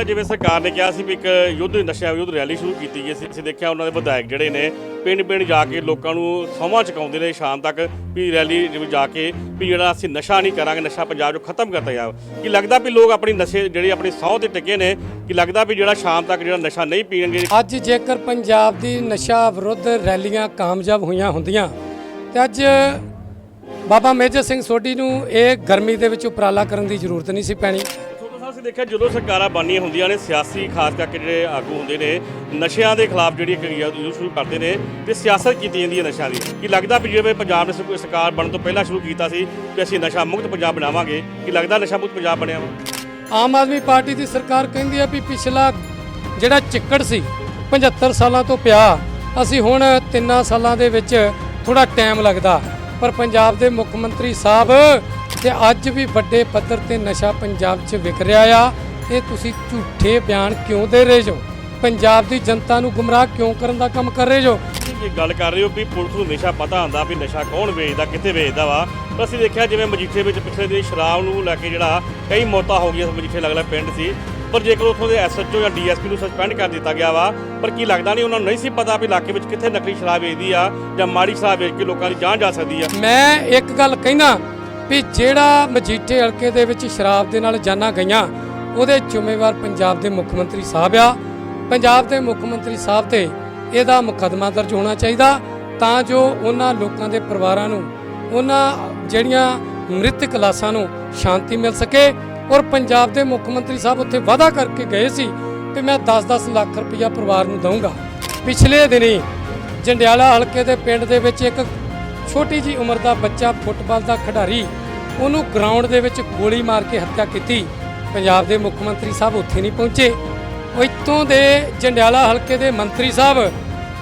ਲੱਗਦਾ ਜਿਵੇਂ ਸਰਕਾਰ ਨੇ ਕਿਹਾ ਸੀ ਵੀ ਇੱਕ ਯੁੱਧ, ਨਸ਼ਾ ਵਿਰੁੱਧ ਰੈਲੀ ਸ਼ੁਰੂ ਕੀਤੀ ਗਈ ਸੀ, ਅਸੀਂ ਦੇਖਿਆ ਉਹਨਾਂ ਦੇ ਵਿਧਾਇਕ ਜਿਹੜੇ ਨੇ ਪਿੰਡ ਪਿੰਡ ਜਾ ਕੇ ਲੋਕਾਂ ਨੂੰ ਸਮਾਂ ਚੁਕਾਉਂਦੇ ਨੇ ਸ਼ਾਮ ਤੱਕ ਵੀ ਰੈਲੀ ਦੇ ਜਾ ਕੇ ਵੀ ਜਿਹੜਾ ਅਸੀਂ ਨਸ਼ਾ ਨਹੀਂ ਕਰਾਂਗੇ, ਨਸ਼ਾ ਪੰਜਾਬ ਚ ਖਤਮ ਕਰਤਾ ਜਾਵੇ। ਕਿ ਲੱਗਦਾ ਵੀ ਲੋਕ ਆਪਣੀ ਨਸ਼ੇ ਜਿਹੜੇ ਆਪਣੀ ਸਹੁੰ ਤੇ ਟਿਕੇ ਨੇ, ਕਿ ਲੱਗਦਾ ਵੀ ਜਿਹੜਾ ਸ਼ਾਮ ਤੱਕ ਜਿਹੜਾ ਨਸ਼ਾ ਨਹੀਂ ਪੀਣਗੇ? ਅੱਜ ਜੇਕਰ ਪੰਜਾਬ ਦੀ ਨਸ਼ਾ ਵਿਰੁੱਧ ਰੈਲੀਆਂ ਕਾਮਯਾਬ ਹੋਈਆਂ ਹੁੰਦੀਆਂ, ਤੇ ਅੱਜ ਬਾਬਾ ਮੇਜਰ ਸਿੰਘ ਸੋਢੀ ਨੂੰ ਇਹ ਗਰਮੀ ਦੇ ਵਿੱਚ ਉਪਰਾਲਾ ਕਰਨ ਦੀ ਜ਼ਰੂਰਤ ਨਹੀਂ ਸੀ ਪੈਣੀ। ਅਸੀਂ ਦੇਖਿਆ ਜਦੋਂ ਸਰਕਾਰਾਂ ਬਣਨੀਆਂ ਹੁੰਦੀਆਂ ਨੇ, ਸਿਆਸੀ ਖਾਸ ਕਰਕੇ ਜਿਹੜੇ ਆਗੂ ਹੁੰਦੇ ਨੇ, ਨਸ਼ਿਆਂ ਦੇ ਖਿਲਾਫ ਜਿਹੜੀ ਕਿਰਿਆ ਸ਼ੁਰੂ ਕਰਦੇ ਨੇ ਤੇ ਸਿਆਸਤ ਕੀਤੀ ਜਾਂਦੀ ਹੈ ਨਸ਼ਿਆਂ ਦੀ। ਕੀ ਲੱਗਦਾ ਵੀ ਜਿਵੇਂ ਪੰਜਾਬ ਨੇ ਸ- ਸਰਕਾਰ ਬਣਨ ਤੋਂ ਪਹਿਲਾਂ ਸ਼ੁਰੂ ਕੀਤਾ ਸੀ ਕਿ ਅਸੀਂ ਨਸ਼ਾ ਮੁਕਤ ਪੰਜਾਬ ਬਣਾਵਾਂਗੇ? ਕੀ ਲੱਗਦਾ ਨਸ਼ਾ ਮੁਕਤ ਪੰਜਾਬ ਬਣਿਆ ਵਾ? ਆਮ ਆਦਮੀ ਪਾਰਟੀ ਦੀ ਸਰਕਾਰ ਕਹਿੰਦੀ ਹੈ ਵੀ ਪਿਛਲਾ ਜਿਹੜਾ ਚਿੱਕੜ ਸੀ 75 ਸਾਲਾਂ ਤੋਂ ਪਿਆ, ਅਸੀਂ ਹੁਣ 3 ਸਾਲਾਂ ਦੇ ਵਿੱਚ ਥੋੜਾ ਟਾਈਮ ਲੱਗਦਾ। ਪਰ ਪੰਜਾਬ ਦੇ ਮੁੱਖ ਮੰਤਰੀ ਸਾਹਿਬ ਤੇ ਅੱਜ ਵੀ ਵੱਡੇ ਪੱਧਰ ਤੇ ਨਸ਼ਾ ਪੰਜਾਬ 'ਚ ਵਿਕ ਰਿਹਾ ਆ। ਇਹ ਤੁਸੀਂ ਝੂਠੇ ਬਿਆਨ ਕਿਉਂ ਦੇ ਰਹੇ ਜੋ? ਪੰਜਾਬ ਦੀ ਜਨਤਾ ਨੂੰ ਗੁੰਮਰਾਹ ਕਿਉਂ ਕਰਨ ਦਾ ਕੰਮ ਕਰ ਰਹੇ ਜੋ? ਤੁਸੀਂ ਇਹ ਗੱਲ ਕਰ ਰਹੇ ਹੋ ਵੀ ਪੁਲਿਸ ਨੂੰ ਹਮੇਸ਼ਾ ਪਤਾ ਹੁੰਦਾ ਵੀ ਨਸ਼ਾ ਕੌਣ ਵੇਚਦਾ ਕਿੱਥੇ ਵੇਚਦਾ ਵਾ ਪਰ ਅਸੀਂ ਦੇਖਿਆ ਜਿਵੇਂ ਮਜੀਠੇ ਵਿੱਚ ਪਿਛਲੇ ਦਿਨ ਸ਼ਰਾਬ ਨੂੰ ਲੈ ਕੇ ਜਿਹੜਾ ਕਈ ਮੌਤਾਂ ਹੋ ਗਈਆਂ ਮਜੀਠੇ ਲੱਗਦਾ ਪਿੰਡ ਸੀ। ਪਰ ਜੇਕਰ ਉੱਥੋਂ ਦੇ ਐਸਐਚਓ ਜਾਂ ਡੀਐਸਪੀ ਨੂੰ ਸਸਪੈਂਡ ਕਰ ਦਿੱਤਾ ਗਿਆ ਵਾ ਪਰ ਕੀ ਲੱਗਦਾ ਨਹੀਂ ਉਹਨਾਂ ਨੂੰ ਨਹੀਂ ਸੀ ਪਤਾ ਵੀ ਇਲਾਕੇ ਵਿੱਚ ਕਿੱਥੇ ਨਕਲੀ ਸ਼ਰਾਬ ਵੇਚਦੀ ਆ ਜਾਂ ਮਾੜੀ ਸ਼ਰਾਬ ਵੇਚ ਕੇ ਲੋਕਾਂ ਦੀ ਜਾਨ ਜਾ ਸਕਦੀ ਆ। ਮੈਂ ਇੱਕ ਗੱਲ ਕਹਿਣਾ ਵੀ ਜਿਹੜਾ ਮਜੀਠੇ ਹਲਕੇ ਦੇ ਵਿੱਚ ਸ਼ਰਾਬ ਦੇ ਨਾਲ ਜਾਨਾਂ ਗਈਆਂ, ਉਹਦੇ ਜ਼ਿੰਮੇਵਾਰ ਪੰਜਾਬ ਦੇ ਮੁੱਖ ਮੰਤਰੀ ਸਾਹਿਬ ਆ। ਪੰਜਾਬ ਦੇ ਮੁੱਖ ਮੰਤਰੀ ਸਾਹਿਬ ਤੇ ਇਹਦਾ ਮੁਕੱਦਮਾ ਦਰਜ ਹੋਣਾ ਚਾਹੀਦਾ, ਤਾਂ ਜੋ ਉਹਨਾਂ ਲੋਕਾਂ ਦੇ ਪਰਿਵਾਰਾਂ ਨੂੰ, ਉਹਨਾਂ ਜਿਹੜੀਆਂ ਮ੍ਰਿਤਕ ਕਲਾਸਾਂ ਨੂੰ ਸ਼ਾਂਤੀ ਮਿਲ ਸਕੇ। ਔਰ ਪੰਜਾਬ ਦੇ ਮੁੱਖ ਮੰਤਰੀ ਸਾਹਿਬ ਉੱਥੇ ਵਾਅਦਾ ਕਰਕੇ ਗਏ ਸੀ ਕਿ ਮੈਂ 10-10 ਲੱਖ ਰੁਪਇਆ ਪਰਿਵਾਰ ਨੂੰ ਦਊਂਗਾ। ਪਿਛਲੇ ਦਿਨੀ ਜੰਡਿਆਲਾ ਹਲਕੇ ਦੇ ਪਿੰਡ ਦੇ ਵਿੱਚ ਇੱਕ ਛੋਟੀ ਜੀ ਉਮਰ ਦਾ ਬੱਚਾ ਫੁੱਟਬਾਲ ਦਾ ਖਿਡਾਰੀ ਉਹਨੂੰ ਗਰਾਊਂਡ ਦੇ ਵਿੱਚ ਗੋਲੀ ਮਾਰ ਕੇ ਹੱਤਿਆ ਕੀਤੀ। ਪੰਜਾਬ ਦੇ ਮੁੱਖ ਮੰਤਰੀ ਸਾਹਿਬ ਉੱਥੇ ਨਹੀਂ ਪਹੁੰਚੇ। ਇੱਥੋਂ ਦੇ ਜੰਡਿਆਲਾ ਹਲਕੇ ਦੇ ਮੰਤਰੀ ਸਾਹਿਬ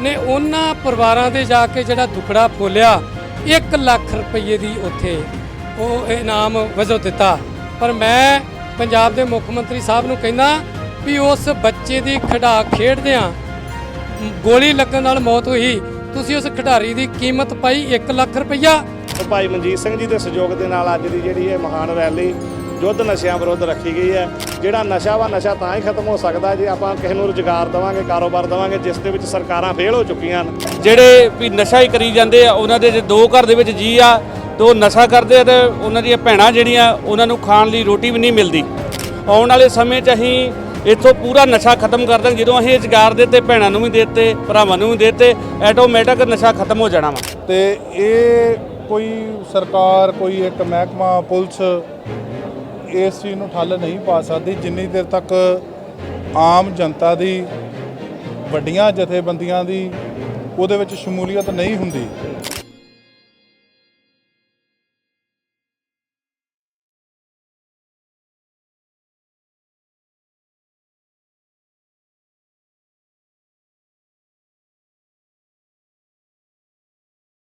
ਨੇ ਉਹਨਾਂ ਪਰਿਵਾਰਾਂ ਦੇ ਜਾ ਕੇ ਜਿਹੜਾ ਦੁਖੜਾ ਫੋਲਿਆ 1 ਲੱਖ ਰੁਪਏ ਦੀ ਉੱਥੇ ਉਹ ਇਨਾਮ ਵਜੋਂ ਦਿੱਤਾ। ਪਰ ਮੈਂ ਪੰਜਾਬ ਦੇ ਮੁੱਖ ਮੰਤਰੀ ਸਾਹਿਬ ਨੂੰ ਕਹਿੰਦਾ ਵੀ ਉਸ ਬੱਚੇ ਦੀ ਖਿਡਾ ਖੇਡਦਿਆਂ ਗੋਲੀ ਲੱਗਣ ਨਾਲ ਮੌਤ ਹੋਈ। ਤੁਸੀਂ ਉਸ ਖਿਡਾਰੀ ਦੀ ਕੀਮਤ ਪਾਈ 1 ਲੱਖ ਰੁਪਈਆ। ਭਾਈ ਮਨਜੀਤ ਸਿੰਘ ਜੀ ਦੇ ਸਹਿਯੋਗ ਦੇ ਨਾਲ ਅੱਜ ਦੀ ਜਿਹੜੀ ਇਹ ਮਹਾਨ ਰੈਲੀ ਯੁੱਧ ਨਸ਼ਿਆਂ ਵਿਰੁੱਧ ਰੱਖੀ ਗਈ ਹੈ। ਜਿਹੜਾ ਨਸ਼ਾ ਵਾ ਨਸ਼ਾ ਤਾਂ ਹੀ ਖਤਮ ਹੋ ਸਕਦਾ ਜੇ ਆਪਾਂ ਕਿਸੇ ਨੂੰ ਰੁਜ਼ਗਾਰ ਦੇਵਾਂਗੇ ਕਾਰੋਬਾਰ ਦੇਵਾਂਗੇ ਜਿਸ ਦੇ ਵਿੱਚ ਸਰਕਾਰਾਂ ਫੇਲ ਹੋ ਚੁੱਕੀਆਂ ਹਨ। ਜਿਹੜੇ ਵੀ ਨਸ਼ਾ ਹੀ ਕਰੀ ਜਾਂਦੇ ਆ ਉਹਨਾਂ ਦੇ ਜੇ ਦੋ ਘਰ ਦੇ ਵਿੱਚ ਜੀ ਆ ਤੇ ਉਹ ਨਸ਼ਾ ਕਰਦੇ ਆ ਤੇ ਉਹਨਾਂ ਦੀਆਂ ਭੈਣਾਂ ਜਿਹੜੀਆਂ ਉਹਨਾਂ ਨੂੰ ਖਾਣ ਲਈ ਰੋਟੀ ਵੀ ਨਹੀਂ ਮਿਲਦੀ। ਆਉਣ ਵਾਲੇ ਸਮੇਂ 'ਚ ਅਸੀਂ ਇੱਥੋਂ ਪੂਰਾ ਨਸ਼ਾ ਖਤਮ ਕਰ ਦਾਂਗੇ ਜਦੋਂ ਅਸੀਂ ਰੁਜ਼ਗਾਰ ਦਿੱਤੇ ਭੈਣਾਂ ਨੂੰ ਵੀ ਦਿੱਤੇ ਭਰਾਵਾਂ ਨੂੰ ਵੀ ਦਿੱਤੇ ਆਟੋਮੈਟਿਕ ਨਸ਼ਾ ਖਤਮ ਹੋ ਜਾਣਾ ਵਾ। ਤੇ ਇਹ ਕੋਈ ਸਰਕਾਰ, ਕੋਈ ਇੱਕ ਮਹਿਕਮਾ, ਪੁਲਿਸ ਇਸ ਚੀਜ਼ ਨੂੰ ਠੱਲ ਨਹੀਂ ਪਾ ਸਕਦੀ ਜਿੰਨੀ ਦੇਰ ਤੱਕ ਆਮ ਜਨਤਾ ਦੀ, ਵੱਡੀਆਂ ਜਥੇਬੰਦੀਆਂ ਦੀ ਉਹਦੇ ਵਿੱਚ ਸ਼ਮੂਲੀਅਤ ਨਹੀਂ ਹੁੰਦੀ।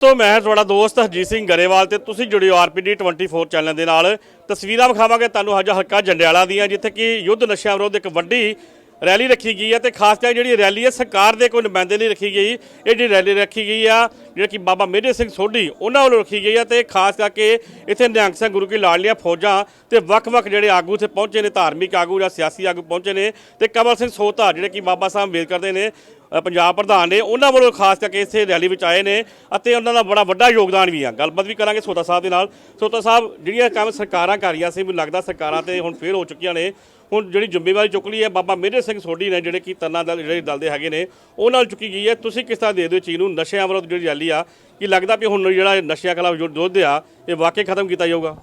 ਤੋਂ ਮੈਂ ਤੁਹਾਡਾ ਦੋਸਤ ਹਰਜੀਤ ਸਿੰਘ ਗਰੇਵਾਲ ਤੇ ਤੁਸੀਂ ਜੁੜੇ ਹੋ ਆਰਪੀਡੀ 24 ਚੈਨਲ ਦੇ ਨਾਲ। ਤਸਵੀਰਾਂ ਵਿਖਾਵਾਂਗੇ ਤੁਹਾਨੂੰ ਹਜਾ ਹਲਕਾ ਜੰਡਿਆਲਾ ਦੀਆਂ, ਜਿੱਥੇ ਕਿ ਯੁੱਧ ਨਸ਼ਿਆਂ ਵਿਰੁੱਧ ਇੱਕ ਵੱਡੀ ਰੈਲੀ ਰੱਖੀ ਗਈ ਹੈ ਤੇ ਖਾਸ ਕਰਕੇ ਜਿਹੜੀ ਰੈਲੀ ਹੈ, ਸਰਕਾਰ ਦੇ ਕੋਈ ਨੁਮਾਇੰਦੇ ਲਈ ਰੱਖੀ ਗਈ। ਇਹ ਜਿਹੜੀ ਰੈਲੀ ਰੱਖੀ ਗਈ ਆ, ਜਿਹੜਾ ਕਿ ਬਾਬਾ ਮੇਜਰ ਸਿੰਘ ਸੋਢੀ, ਉਹਨਾਂ ਵੱਲੋਂ ਰੱਖੀ ਗਈ ਆ ਤੇ ਖਾਸ ਕਰਕੇ ਇੱਥੇ ਨਿਹੰਗ ਸਿੰਘ ਗੁਰੂ ਕੀ ਲਾਡਲੀਆਂ ਫੌਜਾਂ ਤੇ ਵੱਖ-ਵੱਖ ਜਿਹੜੇ ਆਗੂ ਇੱਥੇ ਪਹੁੰਚੇ ਨੇ, ਧਾਰਮਿਕ ਆਗੂ ਜਾਂ ਸਿਆਸੀ ਆਗੂ ਪਹੁੰਚੇ ਨੇ ਤੇ ਕਮਲ ਸਿੰਘ ਸੋਤਾ ਜਿਹੜੇ ਕਿ ਬਾਬਾ ਸਾਹਿਬ ਅੰਬੇਦਕਰ ਦੇ ਨੇ ਪੰਜਾਬ ਪ੍ਰਧਾਨ ਨੇ ਉਹਨਾਂ ਵੱਲੋਂ ਖਾਸ ਕਰਕੇ ਇਸੇ ਰੈਲੀ ਵਿੱਚ ਆਏ ਨੇ ਅਤੇ ਉਹਨਾਂ ਦਾ ਬੜਾ ਵੱਡਾ ਯੋਗਦਾਨ ਵੀ ਆ। ਗੱਲਬਾਤ ਵੀ ਕਰਾਂਗੇ ਸੋਤਾ ਸਾਹਿਬ ਦੇ ਨਾਲ। ਸੋਤਾ ਸਾਹਿਬ, ਜਿਹੜੀਆਂ ਕੰਮ ਸਰਕਾਰਾਂ ਕਰ ਰਹੀਆਂ ਸੀ, ਮੈਨੂੰ ਲੱਗਦਾ ਸਰਕਾਰਾਂ ਤੇ ਹੁਣ ਫੇਲ ਹੋ ਚੁੱਕੀਆਂ ਨੇ। ਹੁਣ ਜਿਹੜੀ ਜ਼ਿੰਮੇਵਾਰੀ ਚੁੱਕ ਲਈ ਹੈ, ਬਾਬਾ ਮੇਜਰ ਸਿੰਘ ਸੋਢੀ ਨੇ ਜਿਹੜੇ ਕਿ ਤੰਨਾ ਦਲ, ਜਿਹੜੇ ਦਲ ਦੇ ਹੈਗੇ ਨੇ, ਉਹ ਨਾਲ ਚੁੱਕੀ ਗਈ ਹੈ। ਤੁਸੀਂ ਕਿਸ ਤਰ੍ਹਾਂ ਦੇ ਦਿਓ ਚੀਜ਼ ਨੂੰ? ਨਸ਼ਿਆਂ ਵਿਰੁੱਧ ਜਿਹੜੀ ਰੈਲੀ ਆ, ਕਿ ਲੱਗਦਾ ਵੀ ਹੁਣ ਜਿਹੜਾ ਨਸ਼ਿਆਂ ਖਿਲਾਫ ਜੋ ਯੁੱਧ ਆ, ਇਹ ਵਾਕਈ ਖਤਮ ਕੀਤਾ ਜਾਊਗਾ?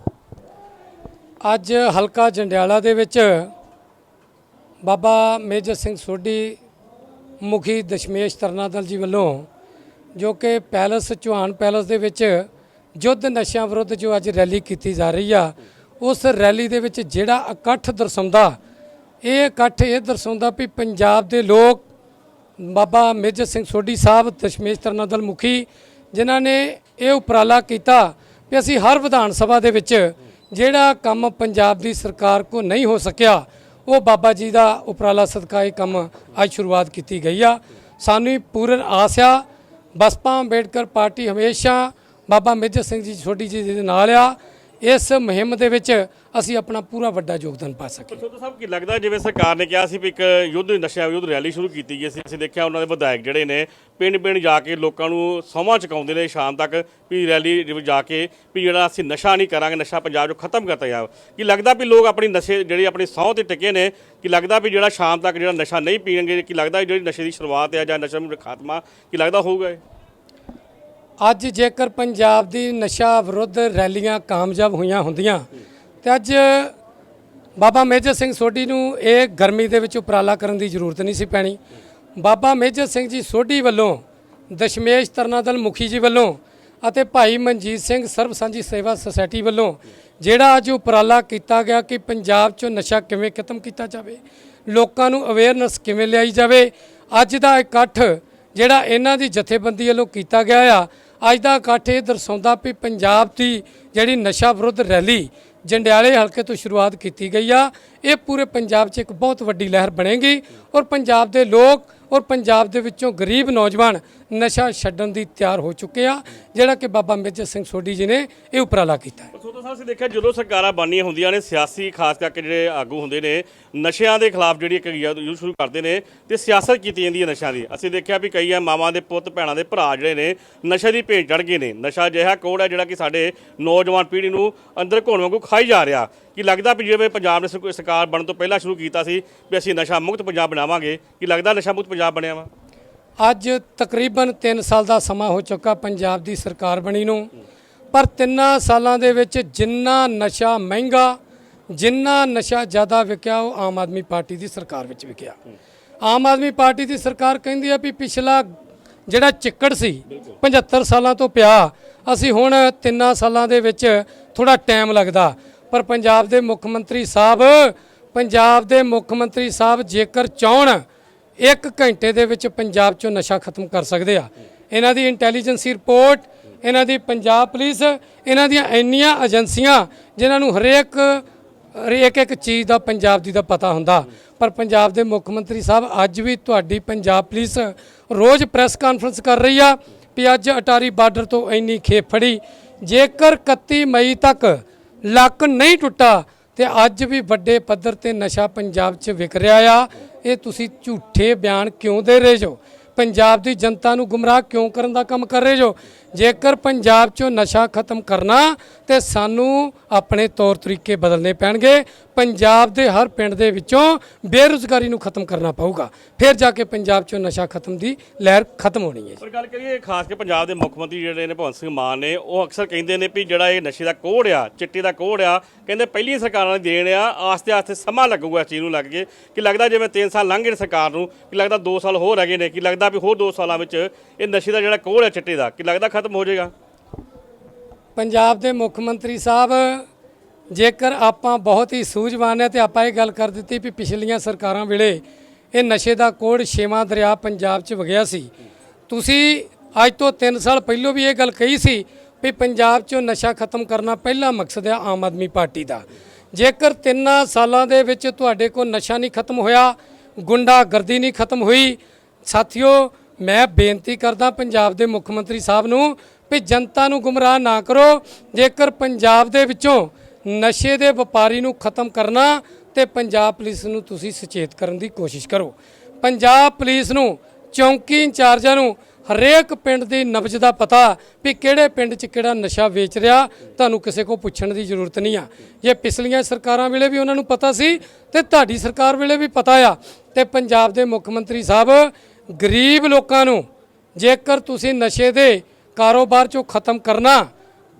ਅੱਜ ਹਲਕਾ ਜੰਡਿਆਲਾ ਦੇ ਵਿੱਚ ਬਾਬਾ ਮੇਜਰ ਸਿੰਘ ਸੋਢੀ ਮੁਖੀ ਦਸ਼ਮੇਸ਼ ਤਰਨਾ ਦਲ ਜੀ ਵੱਲੋਂ, ਜੋ ਕਿ ਪੈਲਸ, ਚੌਹਾਨ ਪੈਲਸ ਦੇ ਵਿੱਚ ਯੁੱਧ ਨਸ਼ਿਆਂ ਵਿਰੁੱਧ ਜੋ ਅੱਜ ਰੈਲੀ ਕੀਤੀ ਜਾ ਰਹੀ ਆ, ਉਸ ਰੈਲੀ ਦੇ ਵਿੱਚ ਜਿਹੜਾ ਇਕੱਠ ਦਰਸਾਉਂਦਾ, ਇਹ ਇਕੱਠ ਇਹ ਦਰਸਾਉਂਦਾ ਵੀ ਪੰਜਾਬ ਦੇ ਲੋਕ, ਬਾਬਾ ਮੇਜਰ ਸਿੰਘ ਸੋਢੀ ਸਾਹਿਬ, ਦਸ਼ਮੇਸ਼ ਤਰਨਾ ਦਲ ਮੁਖੀ, ਜਿਨ੍ਹਾਂ ਨੇ ਇਹ ਉਪਰਾਲਾ ਕੀਤਾ ਕਿ ਅਸੀਂ ਹਰ ਵਿਧਾਨ ਸਭਾ ਦੇ ਵਿੱਚ ਜਿਹੜਾ ਕੰਮ ਪੰਜਾਬ ਦੀ ਸਰਕਾਰ ਕੋ ਨਹੀਂ ਹੋ ਸਕਿਆ ਉਹ ਬਾਬਾ ਜੀ ਦਾ ਉਪਰਾਲਾ ਸਦਕਾ ਇਹ ਕੰਮ ਅੱਜ ਸ਼ੁਰੂਆਤ ਕੀਤੀ ਗਈ ਆ। ਸਾਨੂੰ ਹੀ ਪੂਰਨ ਆਸ ਆ। ਬਸਪਾ ਅੰਬੇਡਕਰ ਪਾਰਟੀ ਹਮੇਸ਼ਾ ਬਾਬਾ ਮੇਜਰ ਸਿੰਘ ਜੀ ਸੋਢੀ ਜੀ ਦੇ ਨਾਲ ਆ। ਇਸ ਮੁਹਿੰਮ ਦੇ ਵਿੱਚ ਅਸੀਂ ਆਪਣਾ ਪੂਰਾ ਵੱਡਾ ਯੋਗਦਾਨ ਪਾ ਸਕੀਏ। ਸੋਤਾ ਸਾਹਿਬ ਕੀ ਲੱਗਦਾ ਜਿਵੇਂ ਸਰਕਾਰ ਨੇ ਕਿਹਾ ਸੀ ਵੀ ਇੱਕ ਯੁੱਧ ਨਸ਼ਾ ਵਿਰੁੱਧ ਰੈਲੀ ਸ਼ੁਰੂ ਕੀਤੀ ਗਈ ਸੀ ਅਸੀਂ ਦੇਖਿਆ ਉਹਨਾਂ ਦੇ ਵਿਧਾਇਕ ਜਿਹੜੇ ਨੇ ਪਿੰਡ ਪਿੰਡ ਜਾ ਕੇ ਲੋਕਾਂ ਨੂੰ ਸਮਾਂ ਚੁਕਾਉਂਦੇ ਨੇ ਸ਼ਾਮ ਤੱਕ ਵੀ ਰੈਲੀ ਜਾ ਕੇ ਵੀ ਜਿਹੜਾ ਅਸੀਂ ਨਸ਼ਾ ਨਹੀਂ ਕਰਾਂਗੇ ਨਸ਼ਾ ਪੰਜਾਬ 'ਚੋਂ ਖਤਮ ਕਰਤਾ ਜਾਵੇ। ਕੀ ਲੱਗਦਾ ਵੀ ਲੋਕ ਆਪਣੀ ਨਸ਼ੇ ਜਿਹੜੀ ਆਪਣੀ ਸਹੁੰ ਤੇ ਟਿਕੇ ਨੇ ਕੀ ਲੱਗਦਾ ਵੀ ਜਿਹੜਾ ਸ਼ਾਮ ਤੱਕ ਜਿਹੜਾ ਨਸ਼ਾ ਨਹੀਂ ਪੀਣਗੇ ਕੀ ਲੱਗਦਾ ਜਿਹੜੀ ਨਸ਼ੇ ਦੀ ਸ਼ੁਰੂਆਤ ਹੈ ਜਾਂ ਨਸ਼ਾ ਨੂੰ ਖਾਤਮਾ ਕੀ ਲੱਗਦਾ ਹੋਊਗਾ ਇਹ? ਅੱਜ ਜੇਕਰ ਪੰਜਾਬ ਦੀ ਨਸ਼ਾ ਵਿਰੁੱਧ ਰੈਲੀਆਂ ਕਾਮਯਾਬ ਹੋਈਆਂ ਹੁੰਦੀਆਂ ਤੇ ਅੱਜ ਬਾਬਾ ਮੇਜਰ ਸਿੰਘ ਸੋਢੀ ਨੂੰ ਇਹ ਗਰਮੀ ਦੇ ਵਿੱਚ ਉਪਰਾਲਾ ਕਰਨ ਦੀ ਜ਼ਰੂਰਤ ਨਹੀਂ ਸੀ ਪੈਣੀ। ਬਾਬਾ ਮੇਜਰ ਸਿੰਘ ਜੀ ਸੋਢੀ ਵੱਲੋਂ ਦਸ਼ਮੇਸ਼ ਤਰਨਾ ਦਲ ਮੁਖੀ ਜੀ ਵੱਲੋਂ ਅਤੇ ਭਾਈ ਮਨਜੀਤ ਸਿੰਘ ਸਰਬ ਸਾਂਝੀ ਸੇਵਾ ਸੁਸਾਇਟੀ ਵੱਲੋਂ ਜਿਹੜਾ ਅੱਜ ਉਪਰਾਲਾ ਕੀਤਾ ਗਿਆ ਕਿ ਪੰਜਾਬ 'ਚੋਂ ਨਸ਼ਾ ਕਿਵੇਂ ਖਤਮ ਕੀਤਾ ਜਾਵੇ, ਲੋਕਾਂ ਨੂੰ ਅਵੇਅਰਨੈਸ ਕਿਵੇਂ ਲਿਆਈ ਜਾਵੇ, ਅੱਜ ਦਾ ਇਕੱਠ ਜਿਹੜਾ ਇਹਨਾਂ ਦੀ ਜਥੇਬੰਦੀ ਵੱਲੋਂ ਕੀਤਾ ਗਿਆ ਆ, ਅੱਜ ਦਾ ਇਕੱਠ ਇਹ ਦਰਸਾਉਂਦਾ ਵੀ ਪੰਜਾਬ ਦੀ ਜਿਹੜੀ ਨਸ਼ਾ ਵਿਰੁੱਧ ਰੈਲੀ ਜੰਡਿਆਲੇ ਹਲਕੇ ਤੋਂ ਸ਼ੁਰੂਆਤ ਕੀਤੀ ਗਈ ਆ। ਇਹ ਪੂਰੇ ਪੰਜਾਬ 'ਚ ਇੱਕ ਬਹੁਤ ਵੱਡੀ ਲਹਿਰ ਬਣੇਗੀ ਔਰ ਪੰਜਾਬ ਦੇ ਲੋਕ ਔਰ ਪੰਜਾਬ ਦੇ ਵਿੱਚੋਂ ਗਰੀਬ ਨੌਜਵਾਨ ਨਸ਼ਾ ਛੱਡਣ ਦੀ ਤਿਆਰ ਹੋ ਚੁੱਕੇ ਆ, ਜਿਹੜਾ ਕਿ ਬਾਬਾ ਮੇਜਰ ਸਿੰਘ ਸੋਢੀ ਜੀ ਨੇ ਇਹ ਉਪਰਾਲਾ ਕੀਤਾ ਹੈ। ਸੋਤਾ ਸਾਹਿਬ, ਅਸੀਂ ਦੇਖਿਆ ਜਦੋਂ ਸਰਕਾਰਾਂ ਬਣਨੀਆਂ ਹੁੰਦੀਆਂ ਨੇ, ਸਿਆਸੀ ਖਾਸ ਕਰਕੇ ਜਿਹੜੇ ਆਗੂ ਹੁੰਦੇ ਨੇ, ਨਸ਼ਿਆਂ ਦੇ ਖਿਲਾਫ ਜਿਹੜੀ ਇੱਕ ਯੁੱਧ ਸ਼ੁਰੂ ਕਰਦੇ ਨੇ ਤੇ ਸਿਆਸਤ ਕੀਤੀ ਜਾਂਦੀ ਹੈ ਨਸ਼ਿਆਂ ਦੀ। ਅਸੀਂ ਦੇਖਿਆ ਵੀ ਕਈ ਆ ਮਾਵਾਂ ਦੇ ਪੁੱਤ, ਭੈਣਾਂ ਦੇ ਭਰਾ ਜਿਹੜੇ ਨੇ, ਨਸ਼ੇ ਦੀ ਭੇਟ ਚੜ ਗਏ ਨੇ। ਨਸ਼ਾ ਅਜਿਹਾ ਕੋੜ ਹੈ ਜਿਹੜਾ ਕਿ ਸਾਡੇ ਨੌਜਵਾਨ ਪੀੜ੍ਹੀ ਨੂੰ ਅੰਦਰ ਘੋਣ ਵਾਂਗੂ ਖਾਈ ਜਾ ਰਿਹਾ। ਕਿ ਲੱਗਦਾ ਵੀ ਜਿਵੇਂ ਪੰਜਾਬ ਨੇ ਸਰਕਾਰ ਬਣਨ ਤੋਂ ਪਹਿਲਾਂ ਸ਼ੁਰੂ ਕੀਤਾ ਸੀ, ਵੀ ਅਸੀਂ ਨਸ਼ਾ ਮੁਕਤ ਪੰਜਾਬ ਬਣਾਵਾਂਗੇ। ਕੀ ਲੱਗਦਾ ਨਸ਼ਾ ਮੁਕਤ ਪੰਜਾਬ ਬਣਿਆ ਵਾ? ਅੱਜ ਤਕਰੀਬਨ 3 ਸਾਲ ਦਾ ਸਮਾਂ ਹੋ ਚੁੱਕਾ ਪੰਜਾਬ ਦੀ ਸਰਕਾਰ ਬਣੀ ਨੂੰ। ਪਰ ਤਿੰਨਾਂ ਸਾਲਾਂ ਦੇ ਵਿੱਚ ਜਿੰਨਾ ਨਸ਼ਾ ਮਹਿੰਗਾ, ਜਿੰਨਾ ਨਸ਼ਾ ਜ਼ਿਆਦਾ ਵਿਕਿਆ, ਉਹ ਆਮ ਆਦਮੀ ਪਾਰਟੀ ਦੀ ਸਰਕਾਰ ਵਿੱਚ ਵਿਕਿਆ। ਆਮ ਆਦਮੀ ਪਾਰਟੀ ਦੀ ਸਰਕਾਰ ਕਹਿੰਦੀ ਆ ਵੀ ਪਿਛਲਾ ਜਿਹੜਾ ਚਿੱਕੜ ਸੀ 75 ਸਾਲਾਂ ਤੋਂ ਪਿਆ, ਅਸੀਂ ਹੁਣ ਤਿੰਨਾਂ ਸਾਲਾਂ ਦੇ ਵਿੱਚ ਥੋੜਾ ਟਾਈਮ ਲੱਗਦਾ। ਪਰ ਪੰਜਾਬ ਦੇ ਮੁੱਖ ਮੰਤਰੀ ਸਾਹਿਬ, ਪੰਜਾਬ ਦੇ ਮੁੱਖ ਮੰਤਰੀ ਸਾਹਿਬ ਜੇਕਰ ਚਾਹਣ ਇੱਕ ਘੰਟੇ ਦੇ ਵਿੱਚ ਪੰਜਾਬ ਚੋਂ ਨਸ਼ਾ ਖਤਮ ਕਰ ਸਕਦੇ ਆ। ਇਹਨਾਂ ਦੀ ਇੰਟੈਲੀਜੈਂਸੀ ਰਿਪੋਰਟ, ਇਹਨਾਂ ਦੀ ਪੰਜਾਬ ਪੁਲਿਸ, ਇਹਨਾਂ ਦੀਆਂ ਇੰਨੀਆਂ ਏਜੰਸੀਆਂ ਜਿਨ੍ਹਾਂ ਨੂੰ ਹਰੇਕ ਹਰੇਕ ਇੱਕ ਚੀਜ਼ ਦਾ ਪੰਜਾਬ ਦੀ ਦਾ ਪਤਾ ਹੁੰਦਾ। ਪਰ ਪੰਜਾਬ ਦੇ ਮੁੱਖ ਮੰਤਰੀ ਸਾਹਿਬ ਅੱਜ ਵੀ ਤੁਹਾਡੀ ਪੰਜਾਬ ਪੁਲਿਸ ਰੋਜ਼ ਪ੍ਰੈਸ ਕਾਨਫਰੰਸ ਕਰ ਰਹੀ ਆ ਵੀ ਅੱਜ ਅਟਾਰੀ ਬਾਰਡਰ ਤੋਂ ਇੰਨੀ ਖੇਪ ਫੜੀ। ਜੇਕਰ 31 ਮਈ ਤੱਕ ਲੱਕ ਨਹੀਂ ਟੁੱਟਾ ਤੇ ਅੱਜ ਵੀ ਵੱਡੇ ਪੱਧਰ ਤੇ ਨਸ਼ਾ ਪੰਜਾਬ 'ਚ ਵਿਕ ਰਿਹਾ ਆ। ਇਹ ਤੁਸੀਂ ਝੂਠੇ ਬਿਆਨ ਕਿਉਂ ਦੇ ਰਹੇ ਜੋ? ਪੰਜਾਬ ਦੀ ਜਨਤਾ ਨੂੰ ਗੁੰਮਰਾਹ ਕਿਉਂ ਕਰਨ ਦਾ ਕੰਮ ਕਰ ਰਹੇ ਜੋ? ਜੇਕਰ ਪੰਜਾਬ 'ਚੋਂ ਨਸ਼ਾ ਖਤਮ ਕਰਨਾ ਤੇ ਸਾਨੂੰ ਆਪਣੇ ਤੌਰ ਤਰੀਕੇ ਬਦਲਨੇ ਪੈਣਗੇ ਪੰਜਾਬ ਦੇ ਹਰ ਪਿੰਡ ਦੇ ਵਿੱਚੋਂ ਬੇਰੁਜ਼ਗਾਰੀ ਨੂੰ ਖਤਮ ਕਰਨਾ ਪਊਗਾ। ਫਿਰ ਜਾ ਕੇ ਪੰਜਾਬ 'ਚੋਂ ਨਸ਼ਾ ਖਤਮ ਦੀ ਲਹਿਰ ਖਤਮ ਹੋਣੀ ਹੈ ਪਰ ਗੱਲ ਕਰੀਏ ਖਾਸ ਕੇ ਪੰਜਾਬ ਦੇ ਮੁੱਖ ਮੰਤਰੀ ਜਿਹੜੇ ਨੇ ਭਗਵੰਤ ਸਿੰਘ ਮਾਨ ਨੇ ਉਹ ਅਕਸਰ ਕਹਿੰਦੇ ਨੇ ਵੀ ਜਿਹੜਾ ਇਹ ਨਸ਼ੇ ਦਾ ਕੋੜ ਆ ਚਿੱਟੇ ਦਾ ਕੋੜ ਆ ਕਹਿੰਦੇ ਪਹਿਲੀਆਂ ਸਰਕਾਰਾਂ ਦੀ ਦੇਣ ਆ ਆਸਤੇ ਆਸਤੇ ਸਮਾਂ ਲੱਗੂਗਾ ਇਸ ਚੀਜ਼ ਨੂੰ ਲੱਗ ਕੇ ਕਿ ਲੱਗਦਾ ਜਿਵੇਂ 3 ਸਾਲ ਲੰਘ ਗਏ ਨੇ ਸਰਕਾਰ ਨੂੰ ਕਿ ਲੱਗਦਾ 2 ਸਾਲ ਹੋਰ ਰਹਿ ਗਏ ਨੇ ਕਿ ਲੱਗਦਾ ਵੀ ਹੋਰ 2 ਸਾਲਾਂ ਵਿੱਚ ਇਹ ਨਸ਼ੇ ਦਾ ਜਿਹੜਾ ਕੋੜ ਆ ਚਿੱਟੇ ਦਾ ਕਿ ਲੱਗਦਾ ਖਤਮ ਹੋ ਜਾਏਗਾ? ਪੰਜਾਬ ਦੇ ਮੁੱਖ ਮੰਤਰੀ ਸਾਹਿਬ ਜੇਕਰ ਆਪਾਂ ਬਹੁਤ ਹੀ ਸੂਝਵਾਨ ਹੈ ਤੇ ਆਪਾਂ ਇਹ ਗੱਲ ਕਰ ਦਿੱਤੀ ਵੀ ਪਿਛਲੀਆਂ ਸਰਕਾਰਾਂ ਵੇਲੇ ਇਹ ਨਸ਼ੇ ਦਾ ਕੋੜ ਛੇਵਾਂ ਦਰਿਆ ਪੰਜਾਬ 'ਚ ਵਗਿਆ ਸੀ। ਤੁਸੀਂ ਅੱਜ ਤੋਂ 3 ਸਾਲ ਪਹਿਲਾਂ ਵੀ ਇਹ ਗੱਲ ਕਹੀ ਸੀ ਵੀ ਪੰਜਾਬ 'ਚੋਂ ਨਸ਼ਾ ਖਤਮ ਕਰਨਾ ਪਹਿਲਾ ਮਕਸਦ ਹੈ ਆਮ ਆਦਮੀ ਪਾਰਟੀ ਦਾ। ਜੇਕਰ ਤਿੰਨਾਂ ਸਾਲਾਂ ਦੇ ਵਿੱਚ ਤੁਹਾਡੇ ਕੋਲ ਨਸ਼ਾ ਨਹੀਂ ਖਤਮ ਹੋਇਆ, ਗੁੰਡਾਗਰਦੀ ਨਹੀਂ ਖਤਮ ਹੋਈ, ਸਾਥੀਓ, ਮੈਂ ਬੇਨਤੀ ਕਰਦਾ ਪੰਜਾਬ ਦੇ ਮੁੱਖ ਮੰਤਰੀ ਸਾਹਿਬ ਨੂੰ ਵੀ ਜਨਤਾ ਨੂੰ ਗੁੰਮਰਾਹ ਨਾ ਕਰੋ। ਜੇਕਰ ਪੰਜਾਬ ਦੇ ਵਿੱਚੋਂ ਨਸ਼ੇ ਦੇ ਵਪਾਰੀ ਨੂੰ ਖਤਮ ਕਰਨਾ ਤੇ ਪੰਜਾਬ ਪੁਲਿਸ ਨੂੰ ਤੁਸੀਂ ਸੁਚੇਤ ਕਰਨ ਦੀ ਕੋਸ਼ਿਸ਼ ਕਰੋ। ਪੰਜਾਬ ਪੁਲਿਸ ਨੂੰ, ਚੌਂਕੀ ਇੰਚਾਰਜਾਂ ਨੂੰ, ਹਰੇਕ ਪਿੰਡ ਦੀ ਨਬਜ ਦਾ ਪਤਾ ਵੀ ਕਿਹੜੇ ਪਿੰਡ 'ਚ ਕਿਹੜਾ ਨਸ਼ਾ ਵੇਚ ਰਿਹਾ, ਤੁਹਾਨੂੰ ਕਿਸੇ ਕੋ ਪੁੱਛਣ ਦੀ ਜ਼ਰੂਰਤ ਨਹੀਂ ਆ। ਜੇ ਪਿਛਲੀਆਂ ਸਰਕਾਰਾਂ ਵੇਲੇ ਵੀ ਉਹਨਾਂ ਨੂੰ ਪਤਾ ਸੀ ਤੇ ਤੁਹਾਡੀ ਸਰਕਾਰ ਵੇਲੇ ਵੀ ਪਤਾ ਆ। ਤੇ ਪੰਜਾਬ ਦੇ ਮੁੱਖ ਮੰਤਰੀ ਸਾਹਿਬ, ਗਰੀਬ ਲੋਕਾਂ ਨੂੰ, ਜੇਕਰ ਤੁਸੀਂ ਨਸ਼ੇ ਦੇ ਕਾਰੋਬਾਰ ਚੋਂ ਖਤਮ ਕਰਨਾ,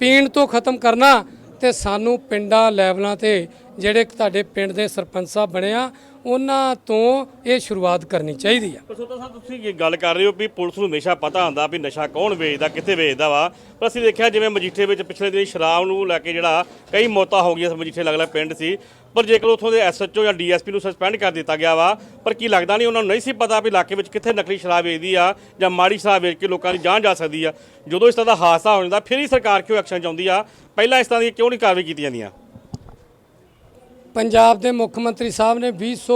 ਪੀਣ ਤੋਂ ਖਤਮ ਕਰਨਾ ਤੇ ਸਾਨੂੰ ਪਿੰਡਾਂ ਲੈਵਲਾਂ ਤੇ ਜਿਹੜੇ ਤੁਹਾਡੇ ਪਿੰਡ ਦੇ ਸਰਪੰਚ ਸਾਹਿਬ ਬਣੇ ਆ ਉਹਨਾਂ ਤੋਂ ਇਹ ਸ਼ੁਰੂਆਤ ਕਰਨੀ ਚਾਹੀਦੀ ਆ। ਪਰ ਸੋਤਾ ਸਾਹਿਬ, ਤੁਸੀਂ ਇਹ ਗੱਲ ਕਰ ਰਹੇ ਹੋ ਵੀ ਪੁਲਿਸ ਨੂੰ ਹਮੇਸ਼ਾ ਪਤਾ ਹੁੰਦਾ ਵੀ ਨਸ਼ਾ ਕੌਣ ਵੇਚਦਾ, ਕਿੱਥੇ ਵੇਚਦਾ ਵਾ? ਪਰ ਅਸੀਂ ਦੇਖਿਆ ਜਿਵੇਂ ਮਜੀਠੇ ਵਿੱਚ ਪਿਛਲੇ ਦਿਨ ਸ਼ਰਾਬ ਨੂੰ ਲੈ ਕੇ ਜਿਹੜਾ ਕਈ ਮੌਤਾਂ ਹੋ ਗਈਆਂ ਮਜੀਠੇ ਲਗਲਾ ਪਿੰਡ ਸੀ। ਪਰ ਜੇਕਰ ਉਥੋਂ ਦੇ ਐਸਐਚਓ ਜਾਂ ਡੀਐਸਪੀ ਨੂੰ ਸਸਪੈਂਡ ਕਰ ਦਿੱਤਾ ਗਿਆ ਵਾ, ਪਰ ਕੀ ਲੱਗਦਾ ਨਹੀਂ ਉਹਨਾਂ ਨੂੰ ਨਹੀਂ ਸੀ ਪਤਾ ਵੀ ਇਲਾਕੇ ਵਿੱਚ ਕਿੱਥੇ ਨਕਲੀ ਸ਼ਰਾਬ ਵੇਚਦੀ ਆ ਜਾਂ ਮਾੜੀ ਸ਼ਰਾਬ ਵੇਚ ਕੇ ਲੋਕਾਂ ਦੀ ਜਾਨ ਜਾ ਸਕਦੀ ਆ। ਜਦੋਂ ਇਸ ਤਰ੍ਹਾਂ ਦਾ ਹਾਦਸਾ ਹੋ ਜਾਂਦਾ, ਫਿਰ ਹੀ ਸਰਕਾਰ ਕਿਉਂ ਐਕਸ਼ਨ ਚਾਹੁੰਦੀ ਆ? ਪਹਿਲਾਂ ਇਸ ਤਰ੍ਹਾਂ ਦੀ ਕਿਉਂ ਨਹੀਂ ਕਾਰਵਾਈ ਕੀਤੀ ਜਾਂਦੀਆਂ? ਪੰਜਾਬ ਦੇ ਮੁੱਖ ਮੰਤਰੀ ਸਾਹਿਬ ਨੇ 200